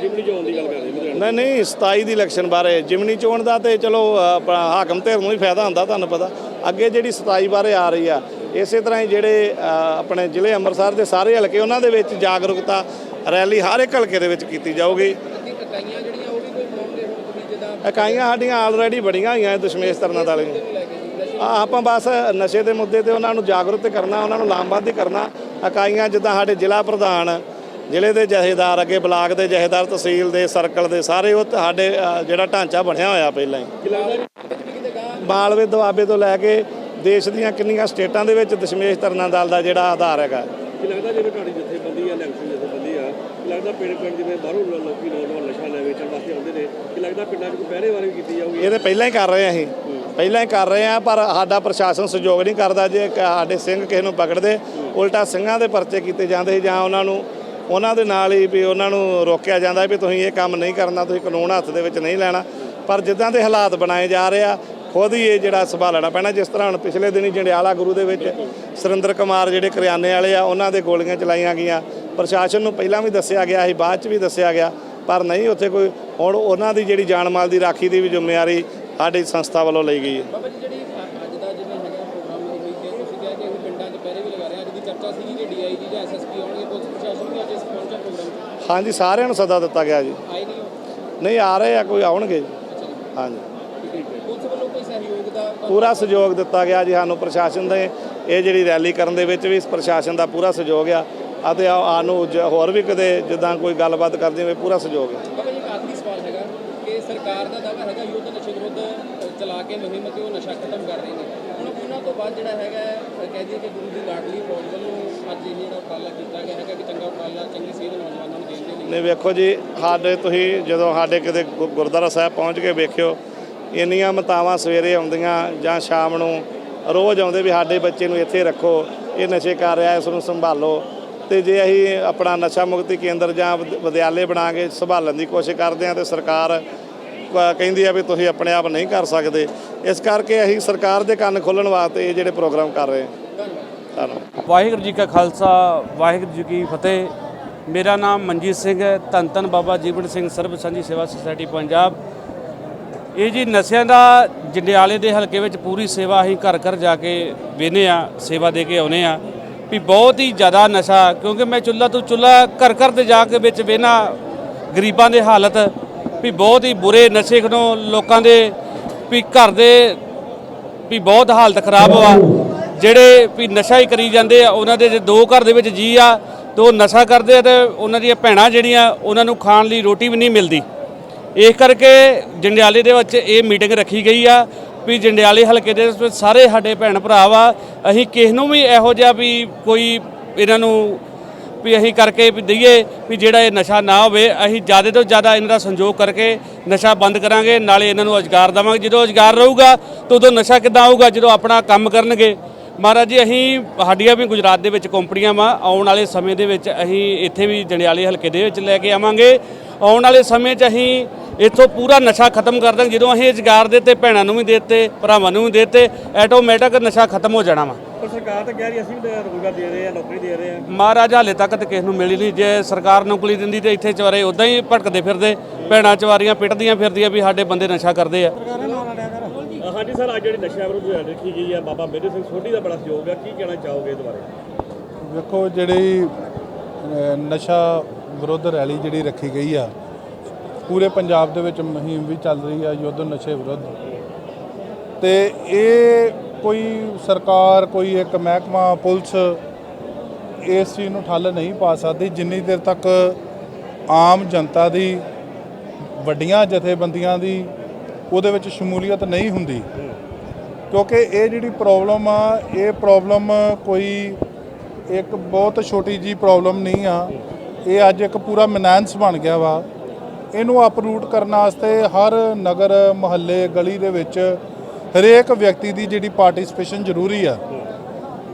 ਜਿਮਨੀ ਚੋਣ ਦੀ ਗੱਲ ਕਰਦੇ ਲੁਧਿਆਣਾ। ਨਹੀਂ ਨਹੀਂ 27 ਦੀ ਇਲੈਕਸ਼ਨ ਬਾਰੇ। ਜਿਮਨੀ ਚੋਣ ਦਾ ਤੇ ਚਲੋ ਹਾਕਮ ਧਿਰ ਨੂੰ ਹੀ ਫਾਇਦਾ ਹੁੰਦਾ ਤੁਹਾਨੂੰ ਪਤਾ। ਅੱਗੇ ਜਿਹੜੀ 27 ਬਾਰੇ ਆ ਰਹੀ ਆ ਇਸੇ ਤਰ੍ਹਾਂ ਹੀ ਜਿਹੜੇ ਆਪਣੇ ਜ਼ਿਲ੍ਹੇ ਅੰਮ੍ਰਿਤਸਰ ਦੇ ਸਾਰੇ ਹਲਕੇ ਉਹਨਾਂ ਦੇ ਵਿੱਚ ਜਾਗਰੂਕਤਾ ਰੈਲੀ ਹਰ ਇੱਕ ਹਲਕੇ ਦੇ ਵਿੱਚ ਕੀਤੀ ਜਾਊਗੀ। ਇਕਾਈਆਂ ਸਾਡੀਆਂ ਆਲਰੇਡੀ ਬੜੀਆਂ ਹੋਈਆਂ ਦਸ਼ਮੇਸ਼ ਤਰਨਾ ਵਾਲੀਆਂ ਆ ਆਪਾਂ ਬਸ ਨਸ਼ੇ ਦੇ ਮੁੱਦੇ ਤੇ ਉਹਨਾਂ ਨੂੰ ਜਾਗਰੂਕ ਕਰਨਾ ਉਹਨਾਂ ਨੂੰ ਲਾਮਬੰਦ ਕਰਨਾ। ਇਕਾਈਆਂ ਜਿੱਦਾਂ ਸਾਡੇ ਜ਼ਿਲ੍ਹਾ ਪ੍ਰਧਾਨ ਜ਼ਿਲ੍ਹੇ ਦੇ ਜਥੇਦਾਰ ਅੱਗੇ ਬਲਾਕ ਦੇ ਜਥੇਦਾਰ ਤਹਿਸੀਲ ਦੇ ਸਰਕਲ ਦੇ ਸਾਰੇ ਉਹ ਸਾਡੇ ਜਿਹੜਾ ਢਾਂਚਾ ਬਣਿਆ ਹੋਇਆ ਪਹਿਲਾਂ ਹੀ। ਮਾਲਵੇ ਦੁਆਬੇ ਤੋਂ ਲੈ ਕੇ ਦੇਸ਼ ਦੀਆਂ ਕਿੰਨੀਆਂ ਸਟੇਟਾਂ ਦੇ ਵਿੱਚ ਦਸ਼ਮੇਸ਼ ਤਰਨਾ ਦਲ ਦਾ ਜਿਹੜਾ ਆਧਾਰ ਹੈਗਾ। ਕੀ ਲੱਗਦਾ ਜਿਵੇਂ ਤੁਹਾਡੀ ਜਥੇਬੰਦੀ ਆ ਇਲੈਕਸ਼ਨ ਜਥੇਬੰਦੀ ਆ ਕੀ ਲੱਗਦਾ ਪਿੰਡ ਪਿੰਡ ਜਿਵੇਂ ਬਾਹਰੋਂ ਲੋਕੀ ਨੌਜਵਾਨ ਨਸ਼ਾ ਲੈ ਵੇਚਣ ਵਾਸਤੇ ਆਉਂਦੇ ਨੇ ਕੀ ਲੱਗਦਾ ਪਿੰਡਾਂ 'ਚ ਕੋਈ ਪਹਿਰੇ ਵਾਰੀ ਕੀਤੀ ਜਾਊਗੀ? ਇਹ ਤੇ ਪਹਿਲਾਂ ਹੀ ਕਰ ਰਹੇ ਆ ਅਸੀਂ। ਪਹਿਲਾਂ ਹੀ ਕਰ ਰਹੇ ਆ ਪਰ ਸਾਡਾ ਪ੍ਰਸ਼ਾਸਨ ਸਹਿਯੋਗ ਨਹੀਂ ਕਰਦਾ ਜੇ ਸਾਡੇ ਸਿੰਘ ਕਿਸੇ ਨੂੰ ਪਕੜਦੇ ਉਲਟਾ ਸਿੰਘਾਂ ਦੇ ਪਰਚੇ ਕੀਤੇ ਜਾਂਦੇ ਜਾਂ ਉਹਨਾਂ ਨੂੰ ਉਹਨਾਂ ਦੇ ਨਾਲ ਹੀ ਵੀ ਉਹਨਾਂ ਨੂੰ ਰੋਕਿਆ ਜਾਂਦਾ ਵੀ ਤੁਸੀਂ ਇਹ ਕੰਮ ਨਹੀਂ ਕਰਨਾ ਤੁਸੀਂ ਕਾਨੂੰਨ ਹੱਥ ਦੇ ਵਿੱਚ ਨਹੀਂ ਲੈਣਾ। ਪਰ ਜਿੱਦਾਂ ਦੇ ਹਾਲਾਤ ਬਣਾਏ ਜਾ ਰਹੇ ਆ ਖੁਦ ਹੀ ਇਹ ਜਿਹੜਾ ਸੰਭਾਲਣਾ ਪੈਣਾ ਜਿਸ ਤਰ੍ਹਾਂ ਹੁਣ ਪਿਛਲੇ ਦਿਨੀ ਜੰਡਿਆਲਾ ਗੁਰੂ ਦੇ ਵਿੱਚ ਸੁਰਿੰਦਰ ਕੁਮਾਰ ਜਿਹੜੇ ਕਰਿਆਨੇ ਵਾਲੇ ਆ ਉਹਨਾਂ ਦੇ ਗੋਲੀਆਂ ਚਲਾਈਆਂ ਗਈਆਂ। ਪ੍ਰਸ਼ਾਸਨ ਨੂੰ ਪਹਿਲਾਂ ਵੀ ਦੱਸਿਆ ਗਿਆ ਸੀ ਬਾਅਦ ਚ ਵੀ ਦੱਸਿਆ ਗਿਆ ਪਰ ਨਹੀਂ ਉੱਥੇ ਕੋਈ ਹੁਣ ਉਹਨਾਂ ਦੀ ਜਿਹੜੀ ਜਾਨ ਮਾਲ ਦੀ ਰਾਖੀ ਦੀ ਵੀ ਜ਼ਿੰਮੇਵਾਰੀ ਸਾਡੀ ਸੰਸਥਾ ਵੱਲੋਂ ਲਈ ਗਈ ਹੈ। ਹਾਂਜੀ ਸਾਰਿਆਂ ਨੂੰ ਸੱਦਾ ਦਿੱਤਾ ਗਿਆ ਜੀ। ਨਹੀਂ ਆ ਰਹੇ ਆ ਕੋਈ ਆਉਣਗੇ ਹਾਂਜੀ ਪੁਲਿਸ ਵੱਲੋਂ ਕੋਈ ਸਹਿਯੋਗ ਦਾ ਪੂਰਾ ਸਹਿਯੋਗ ਦਿੱਤਾ ਗਿਆ ਜੀ ਸਾਨੂੰ ਪ੍ਰਸ਼ਾਸਨ ਦੇ। ਇਹ ਜਿਹੜੀ ਰੈਲੀ ਕਰਨ ਦੇ ਵਿੱਚ ਵੀ ਪ੍ਰਸ਼ਾਸਨ ਦਾ ਪੂਰਾ ਸਹਿਯੋਗ ਆ। ਅਤੇ ਆ- ਸਾਨੂੰ ਜ- ਹੋਰ ਵੀ ਕਦੇ ਜਿੱਦਾਂ ਕੋਈ ਗੱਲਬਾਤ ਕਰਦੇ ਹੋਵੇ ਪੂਰਾ ਸਹਿਯੋਗ ਹੈ ਬਾਬਾ ਜੀ ਇੱਕ ਆਖਰੀ ਸਵਾਲ ਹੈਗਾ ਕਿ ਸਰਕਾਰ ਦਾ ਦਾਅਵਾ ਹੈਗਾ ਯੁੱਧ ਨਸ਼ੇ ਵਿਰੁੱਧ ਅ, ਚਲਾ ਕੇ ਮੁਹਿੰਮ ਤੇ ਉਹ ਨਸ਼ਾ ਖਤਮ ਕਰ ਰਹੇ ਨੇ। ਹੁਣ ਉਹਨਾਂ ਤੋਂ ਬਾਅਦ ਜਿਹੜਾ ਹੈਗਾ ਅ, ਕਹਿ ਦਈਏ ਕਿ ਗੁਰੂ ਦੀ ਲਾਡਲੀ ਫੌਜ ਵੱਲੋਂ ਅੱਜ ਇਹ ਜਿਹੜਾ ਉਪਰਾਲਾ ਕੀਤਾ ਗਿਆ ਹੈਗਾ ਕਿ ਚੰਗਾ ਉਪਰਾਲਾ ਚੰਗੀ ਸੇਧ ਨੌਜਵਾਨਾਂ ਨੂੰ ਦੇਣ ਦੇ ਲਈ। ਨਹੀਂ ਵੇਖੋ ਜੀ ਸਾਡੇ ਤੁਸੀਂ ਜਦੋਂ ਸਾਡੇ ਕਿਤੇ ਗੁਰਦੁਆਰਾ ਸਾਹਿਬ ਪਹੁੰਚ ਕੇ ਵੇਖਿਓ ਇੰਨੀਆਂ ਮਤਾਵਾਂ ਸਵੇਰੇ ਆਉਂਦੀਆਂ ਜਾਂ ਸ਼ਾਮ ਨੂੰ ਰੋਜ਼ ਆਉਂਦੇ ਵੀ ਸਾਡੇ ਬੱਚੇ ਨੂੰ ਇੱਥੇ ਰੱਖੋ, ਇਹ ਨਸ਼ੇ ਕਰ ਰਿਹਾ, ਇਸ ਨੂੰ ਸੰਭਾਲੋ। ਤੇ ਜੇ ਅਸੀਂ ਆਪਣਾ ਨਸ਼ਾ ਮੁਕਤੀ ਕੇਂਦਰ ਜਾਂ ਵਿਦ- ਵਿਦਿਆਲੇ ਬਣਾ ਕੇ ਸੰਭਾਲਣ ਦੀ ਕੋਸ਼ਿਸ਼ ਕਰਦੇ ਹਾਂ ਤੇ ਸਰਕਾਰ ਕਹਿੰਦੀ ਆ ਵੀ ਤੁਸੀਂ ਆਪਣੇ ਆਪ ਨਹੀਂ ਕਰ ਸਕਦੇ। ਇਸ ਕਰਕੇ ਅਸੀਂ ਸਰਕਾਰ ਦੇ ਕੰਨ ਖੋਲਣ ਵਾਸਤੇ ਇਹ ਜਿਹੜੇ ਪ੍ਰੋਗਰਾਮ ਕਰ ਰਹੇ ਹਾਂ। ਧੰਨਵਾਦ। ਵਾਹਿਗੁਰੂ ਜੀ ਕਾ ਖਾਲਸਾ, ਵਾਹਿਗੁਰੂ ਜੀ ਕੀ ਫਤਿਹ। ਮੇਰਾ ਨਾਮ ਮਨਜੀਤ ਸਿੰਘ ਹੈ, ਧੰਨ ਧੰਨ ਬਾਬਾ ਜੀਵਨ ਸਿੰਘ ਸਰਬ ਸਾਂਝੀ ਸੇਵਾ ਸੁਸਾਇਟੀ, ਪੰਜਾਬ। ਇਹ ਜੀ ਨਸ਼ਿਆਂ ਦਾ ਜੰਡਿਆਲੇ ਦੇ ਹਲਕੇ ਵਿੱਚ ਪੂਰੀ ਸੇਵਾ ਅਸੀਂ ਘਰ ਘਰ ਜਾ ਕੇ ਵੇਨੇ ਆ, ਸੇਵਾ ਦੇ ਕੇ ਆਉਨੇ ਆ। ਵੀ ਬਹੁਤ ਹੀ ਜ਼ਿਆਦਾ ਨਸ਼ਾ, ਕਿਉਂਕਿ ਮੈਂ ਚੁੱਲ੍ਹਾ ਤੋਂ ਚੁੱਲ੍ਹਾ ਘਰ ਘਰ ਤੇ ਜਾ ਕੇ ਵਿੱਚ ਵੇਨਾ ਗਰੀਬਾਂ ਦੇ ਹਾਲਤ, ਵੀ ਬਹੁਤ ਹੀ ਬੁਰੇ ਨਸ਼ੇ ਖਣੋ ਲੋਕਾਂ ਦੇ, ਵੀ ਘਰ ਦੇ, ਵੀ ਬਹੁਤ ਹਾਲਤ ਖਰਾਬ ਹੋਆ ਜਿਹੜੇ ਵੀ ਨਸ਼ਾ ਹੀ ਕਰੀ ਜਾਂਦੇ ਆ, ਉਹਨਾਂ ਦੇ ਜੇ ਦੋ ਘਰ ਦੇ ਵਿੱਚ ਜੀ ਆ, ਤੇ ਉਹ ਨਸ਼ਾ ਕਰਦੇ ਆ ਤੇ ਉਹਨਾਂ ਦੀਆਂ ਭੈਣਾਂ ਜਿਹੜੀਆਂ, ਉਹਨਾਂ ਨੂੰ ਖਾਣ ਲਈ ਰੋਟੀ ਵੀ ਨਹੀਂ ਮਿਲਦੀ। ਇਸ ਕਰਕੇ ਜੰਡਿਆਲੇ ਦੇ ਵਿੱਚ ਇਹ ਮੀਟਿੰਗ ਰੱਖੀ ਗਈ ਆ ਵੀ ਜੰਡਿਆਲੇ ਹਲਕੇ ਦੇ ਵਿੱਚ ਸਾਰੇ ਸਾਡੇ ਭੈਣ ਭਰਾ ਵਾ, ਅਸੀਂ ਕਿਸ ਨੂੰ ਵੀ ਇਹੋ ਜਿਹਾ ਵੀ ਕੋਈ ਇਹਨਾਂ ਨੂੰ ਵੀ ਅਸੀਂ ਕਰਕੇ ਵੀ ਦਈਏ ਵੀ ਜਿਹੜਾ ਇਹ ਨਸ਼ਾ ਨਾ ਹੋਵੇ, ਅਸੀਂ ਜ਼ਿਆਦਾ ਤੋਂ ਜ਼ਿਆਦਾ ਇਹਨਾਂ ਦਾ ਸੰਯੋਗ ਕਰਕੇ ਨਸ਼ਾ ਬੰਦ ਕਰਾਂਗੇ, ਨਾਲੇ ਇਹਨਾਂ ਨੂੰ ਅਧਿਕਾਰ ਦੇਵਾਂਗੇ। ਜਦੋਂ ਅਧਿਕਾਰ ਰਹੂਗਾ ਤਾਂ ਉਦੋਂ ਨਸ਼ਾ ਕਿੱਦਾਂ ਆਊਗਾ ਜਦੋਂ ਆਪਣਾ ਕੰਮ ਕਰਨਗੇ। ਮਹਾਰਾਜ ਜੀ, ਅਸੀਂ ਸਾਡੀਆਂ ਵੀ ਗੁਜਰਾਤ ਦੇ ਵਿੱਚ ਕੰਪਨੀਆਂ ਵਾ, ਆਉਣ ਵਾਲੇ ਸਮੇਂ ਦੇ ਵਿੱਚ ਅਸੀਂ ਇੱਥੇ ਵੀ ਜੰਡਿਆਲੇ ਹਲਕੇ ਦੇ ਵਿੱਚ ਲੈ ਕੇ ਆਵਾਂਗੇ। ਆਉਣ ਵਾਲੇ ਸਮੇਂ 'ਚ ਅਸੀਂ ਇੱਥੋਂ ਪੂਰਾ ਨਸ਼ਾ ਖਤਮ ਕਰ ਦਾਂਗੇ। ਜਦੋਂ ਅਸੀਂ ਰੁਜ਼ਗਾਰ ਦਿੱਤੇ ਭੈਣਾਂ ਨੂੰ ਵੀ ਦਿੱਤੇ ਭਰਾਵਾਂ ਨੂੰ ਵੀ ਦਿੱਤੇ ਆਟੋਮੈਟਿਕ ਨਸ਼ਾ ਖਤਮ ਹੋ ਜਾਣਾ ਵਾ। ਪਰ ਸਰਕਾਰ ਤਾਂ ਕਹਿ ਰਹੀ ਅਸੀਂ ਵੀ ਰੋਜ਼ਗਾਰ ਦੇ ਰਹੇ ਆ ਨੌਕਰੀ ਦੇ ਰਹੇ ਆ। ਮਹਾਰਾਜ ਹਾਲੇ ਤੱਕ ਤੇ ਕਿਸੇ ਨੂੰ ਮਿਲੀ ਨਹੀਂ। ਜੇ ਸਰਕਾਰ ਨੌਕਰੀ ਦਿੰਦੀ ਤੇ ਇੱਥੇ ਚਵਾਰੇ ਉਦਾਂ ਹੀ ਭਟਕਦੇ ਫਿਰਦੇ ਭੈਣਾਂ ਚਵਾਰੀਆਂ ਪਿੱਟਦੀਆਂ ਫਿਰਦੀਆਂ ਵੀ ਸਾਡੇ ਬੰਦੇ ਨਸ਼ਾ ਕਰਦੇ ਆ। ਹਾਂਜੀ ਸਰ ਅੱਜ ਜਿਹੜੀ ਨਸ਼ਾ ਵਿਰੁੱਧ ਰੈਲੀ ਰੱਖੀ ਗਈ ਆ ਬਾਬਾ ਮੇਜਰ ਸਿੰਘ ਸੋਢੀ ਦਾ ਬੜਾ ਸਹਿਯੋਗ ਆ। ਕੀ ਕਹਿਣਾ ਚਾਹੋਗੇ ਇਸ ਬਾਰੇ? ਵੇਖੋ ਜਿਹੜੀ ਨਸ਼ਾ ਵਿਰੁੱਧ ਰੈਲੀ ਜਿਹੜੀ ਰੱਖੀ ਗਈ ਆ, ਪੂਰੇ ਪੰਜਾਬ ਦੇ ਵਿੱਚ ਮੁਹਿੰਮ ਵੀ ਚੱਲ ਰਹੀ ਆ ਯੁੱਧ ਨਸ਼ੇ ਵਿਰੁੱਧ। ਤੇ ਇਹ ਕੋਈ ਸਰਕਾਰ, ਕੋਈ ਇੱਕ ਮਹਿਕਮਾ, ਪੁਲਿਸ ਇਸ ਚੀਜ਼ ਨੂੰ ਠੱਲ ਨਹੀਂ ਪਾ ਸਕਦੀ, ਜਿੰਨੀ ਦੇਰ ਤੱਕ ਆਮ ਜਨਤਾ ਦੀ, ਵੱਡੀਆਂ ਜਥੇਬੰਦੀਆਂ ਦੀ ਉਹਦੇ ਵਿੱਚ ਸ਼ਮੂਲੀਅਤ ਨਹੀਂ ਹੁੰਦੀ। ਕਿਉਂਕਿ ਇਹ ਜਿਹੜੀ ਪ੍ਰੋਬਲਮ ਆ, ਇਹ ਪ੍ਰੋਬਲਮ ਕੋਈ ਇੱਕ ਬਹੁਤ ਛੋਟੀ ਜੀ ਪ੍ਰੋਬਲਮ ਨਹੀਂ ਆ। ਇਹ ਅੱਜ ਇੱਕ ਪੂਰਾ ਮਨਾਂਸ ਬਣ ਗਿਆ ਵਾ। ਇਹਨੂੰ ਅਪਰੂਟ ਕਰਨ ਵਾਸਤੇ ਹਰ ਨਗਰ, ਮੁਹੱਲੇ, ਗਲੀ ਦੇ ਵਿੱਚ ਹਰੇਕ ਵਿਅਕਤੀ ਦੀ ਜਿਹੜੀ ਪਾਰਟਿਸਿਪੇਸ਼ਨ ਜ਼ਰੂਰੀ ਆ।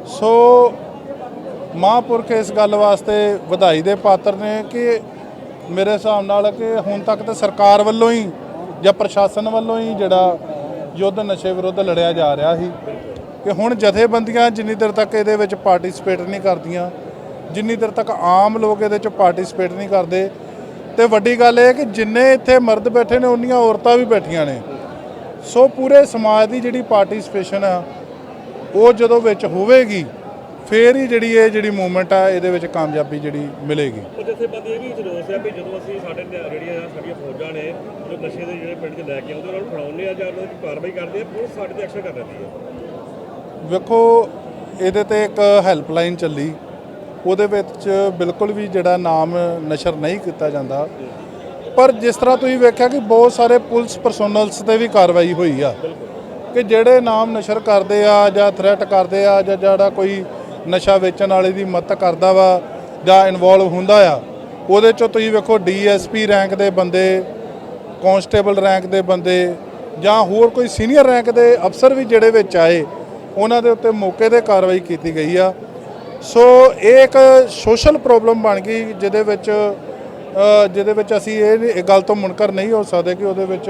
ਸੋ ਮਹਾਂਪੁਰਖ ਇਸ ਗੱਲ ਵਾਸਤੇ ਵਧਾਈ ਦੇ ਪਾਤਰ ਨੇ ਕਿ ਮੇਰੇ ਹਿਸਾਬ ਨਾਲ ਕਿ ਹੁਣ ਤੱਕ ਤਾਂ ਸਰਕਾਰ ਵੱਲੋਂ ਹੀ ਜਾਂ ਪ੍ਰਸ਼ਾਸਨ ਵੱਲੋਂ ਹੀ ਜਿਹੜਾ ਯੁੱਧ ਨਸ਼ੇ ਵਿਰੁੱਧ ਲੜਿਆ ਜਾ ਰਿਹਾ ਸੀ ਕਿ ਹੁਣ ਜਥੇਬੰਦੀਆਂ ਜਿੰਨੀ ਦੇਰ ਤੱਕ ਇਹਦੇ ਵਿੱਚ ਪਾਰਟਿਸਿਪੇਟ ਨਹੀਂ ਕਰਦੀਆਂ ਜਿੰਨੀ ਦੇਰ ਤੱਕ ਆਮ ਲੋਕ ਇਹਦੇ ਚ ਪਾਰਟਿਸਿਪੇਟ ਨਹੀਂ ਕਰਦੇ। ਤੇ ਵੱਡੀ ਗੱਲ ਇਹ ਹੈ ਕਿ ਜਿੰਨੇ ਇੱਥੇ ਮਰਦ ਬੈਠੇ ਨੇ ਉਨੀਆਂ ਔਰਤਾਂ ਵੀ ਬੈਠੀਆਂ ਨੇ। ਸੋ ਪੂਰੇ ਸਮਾਜ ਦੀ ਜਿਹੜੀ ਪਾਰਟਿਸਿਪੇਸ਼ਨ ਆ ਉਹ ਜਦੋਂ ਵਿੱਚ ਹੋਵੇਗੀ ਫੇਰ ਹੀ ਜਿਹੜੀ ਇਹ ਜਿਹੜੀ ਮੂਵਮੈਂਟ ਆ ਇਹਦੇ ਵਿੱਚ ਕਾਮਯਾਬੀ ਜਿਹੜੀ ਮਿਲੇਗੀ। ਉਹ ਜਥੇਬੰਦੀ ਇਹ ਵੀ ਜਰੂਰ ਹੈ ਵੀ ਜਦੋਂ ਅਸੀਂ ਸਾਡੇ ਨਿਆ- ਜਿਹੜੀਆਂ ਸਾਡੀਆਂ ਫੌਜਾਂ ਨੇ ਜੋ ਨਸ਼ੇ ਦੇ ਜਿਹੜੇ ਪਿੰਡ 'ਚ ਲੈ ਕੇ ਆਉਂਦੇ ਉਹਨਾਂ ਨੂੰ ਫੜਾਉਂਦੇ ਆ ਜਾਂ ਉਹਨਾਂ ਦੀ ਕਾਰਵਾਈ ਕਰਦੇ ਆ ਪੁਲਿਸ ਸਾਡੇ ਤੇ ਐਕਸ਼ਨ ਕਰ ਲੈਂਦੀ ਹੈ। ਵੇਖੋ ਇਹਦੇ ਤੇ ਇੱਕ ਹੈਲਪਲਾਈਨ ਚੱਲੀ। ਉਹਦੇ ਵਿੱਚ ਬਿਲਕੁਲ ਵੀ ਜਿਹੜਾ ਨਾਮ ਨਸ਼ਰ ਨਹੀਂ ਕੀਤਾ ਜਾਂਦਾ। ਪਰ ਜਿਸ ਤਰ੍ਹਾਂ ਤੁਸੀਂ ਵੇਖਿਆ ਕਿ ਬਹੁਤ ਸਾਰੇ ਪੁਲਿਸ ਪਰਸੋਨਲਸ ਤੇ ਵੀ ਕਾਰਵਾਈ ਹੋਈ ਆ। ਕਿ ਜਿਹੜੇ ਨਾਮ ਨਸ਼ਰ ਕਰਦੇ ਆ ਜਾਂ ਥ੍ਰੈਟ ਕਰਦੇ ਆ ਜਾਂ ਜਿਹੜਾ ਕੋਈ ਨਸ਼ਾ ਵੇਚਣ ਵਾਲੇ ਦੀ ਮਦਦ ਕਰਦਾ ਵਾ ਜਾਂ ਇਨਵੋਲਵ ਹੁੰਦਾ ਆ, ਉਹਦੇ ਚੋਂ ਤੁਸੀਂ ਵੇਖੋ ਡੀਐਸਪੀ ਰੈਂਕ ਦੇ ਬੰਦੇ, ਕਾਂਸਟੇਬਲ ਰੈਂਕ ਦੇ ਬੰਦੇ ਜਾਂ ਹੋਰ ਕੋਈ ਸੀਨੀਅਰ ਰੈਂਕ ਦੇ ਅਫਸਰ ਵੀ ਜਿਹੜੇ ਵਿੱਚ ਆਏ, ਉਹਨਾਂ ਦੇ ਉੱਤੇ ਮੌਕੇ ਤੇ ਕਾਰਵਾਈ ਕੀਤੀ ਗਈ ਆ। ਸੋ ਇਹ ਇੱਕ ਸੋਸ਼ਲ ਪ੍ਰੋਬਲਮ ਬਣ ਗਈ ਜਿਹਦੇ ਵਿੱਚ ਜਿਹਦੇ ਵਿੱਚ ਅਸੀਂ ਇਹ ਗੱਲ ਤੋਂ ਮੁਨਕਰ ਨਹੀਂ ਹੋ ਸਕਦੇ ਕਿ ਉਹਦੇ ਵਿੱਚ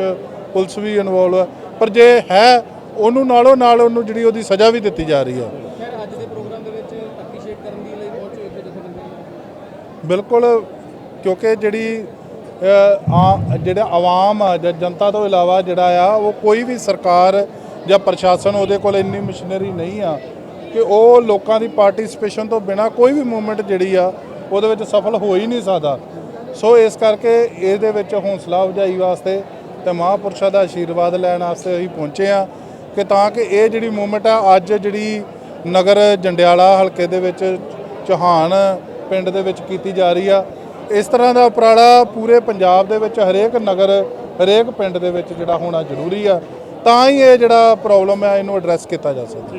ਪੁਲਿਸ ਵੀ ਇਨਵੋਲਵ ਹੈ ਪਰ ਜੇ ਹੈ ਉਹਨੂੰ ਨਾਲੋਂ ਨਾਲ ਉਹਨੂੰ ਜਿਹੜੀ ਉਹਦੀ ਸਜ਼ਾ ਵੀ ਦਿੱਤੀ ਜਾ ਰਹੀ ਹੈ। ਬਿਲਕੁਲ ਕਿਉਂਕਿ ਜਿਹੜੀ ਆ ਜਿਹੜਾ ਆਵਾਮ ਆ ਜਾਂ ਜਨਤਾ ਤੋਂ ਇਲਾਵਾ ਜਿਹੜਾ ਆ ਉਹ ਕੋਈ ਵੀ ਸਰਕਾਰ ਜਾਂ ਪ੍ਰਸ਼ਾਸਨ ਉਹਦੇ ਕੋਲ ਇੰਨੀ ਮਸ਼ੀਨਰੀ ਨਹੀਂ ਆ। ਕਿ ਉਹ ਲੋਕਾਂ ਦੀ ਪਾਰਟਿਸਿਪੇਸ਼ਨ ਤੋਂ ਬਿਨਾ ਕੋਈ ਵੀ ਮੂਵਮੈਂਟ ਜਿਹੜੀ ਆ, ਉਹਦੇ ਵਿੱਚ ਸਫਲ ਹੋ ਹੀ ਨਹੀਂ ਸਕਦਾ। ਸੋ ਇਸ ਕਰਕੇ ਇਹਦੇ ਵਿੱਚ ਹੌਸਲਾ ਉਜਾਈ ਵਾਸਤੇ ਤੇ ਮਹਾਂਪੁਰਸ਼ਾਂ ਦਾ ਆਸ਼ੀਰਵਾਦ ਲੈਣ ਵਾਸਤੇ ਅਸੀਂ ਪਹੁੰਚੇ ਆ ਕਿ ਤਾਂ ਕਿ ਇਹ ਜਿਹੜੀ ਮੂਵਮੈਂਟ ਆ, ਅੱਜ ਜਿਹੜੀ ਨਗਰ ਜੰਡਿਆਲਾ ਹਲਕੇ ਦੇ ਵਿੱਚ ਚੌਹਾਨ ਪਿੰਡ ਦੇ ਵਿੱਚ ਕੀਤੀ ਜਾ ਰਹੀ ਆ, ਇਸ ਤਰ੍ਹਾਂ ਦਾ ਉਪਰਾਲਾ ਪੂਰੇ ਪੰਜਾਬ ਦੇ ਵਿੱਚ ਹਰੇਕ ਨਗਰ, ਹਰੇਕ ਪਿੰਡ ਦੇ ਵਿੱਚ ਜਿਹੜਾ ਹੋਣਾ ਜ਼ਰੂਰੀ ਆ। ਤਾਂ ਹੀ ਇਹ ਜਿਹੜਾ ਪ੍ਰੋਬਲਮ ਹੈ ਇਹਨੂੰ ਐਡਰੈਸ ਕੀਤਾ ਜਾ ਸਕਦਾ।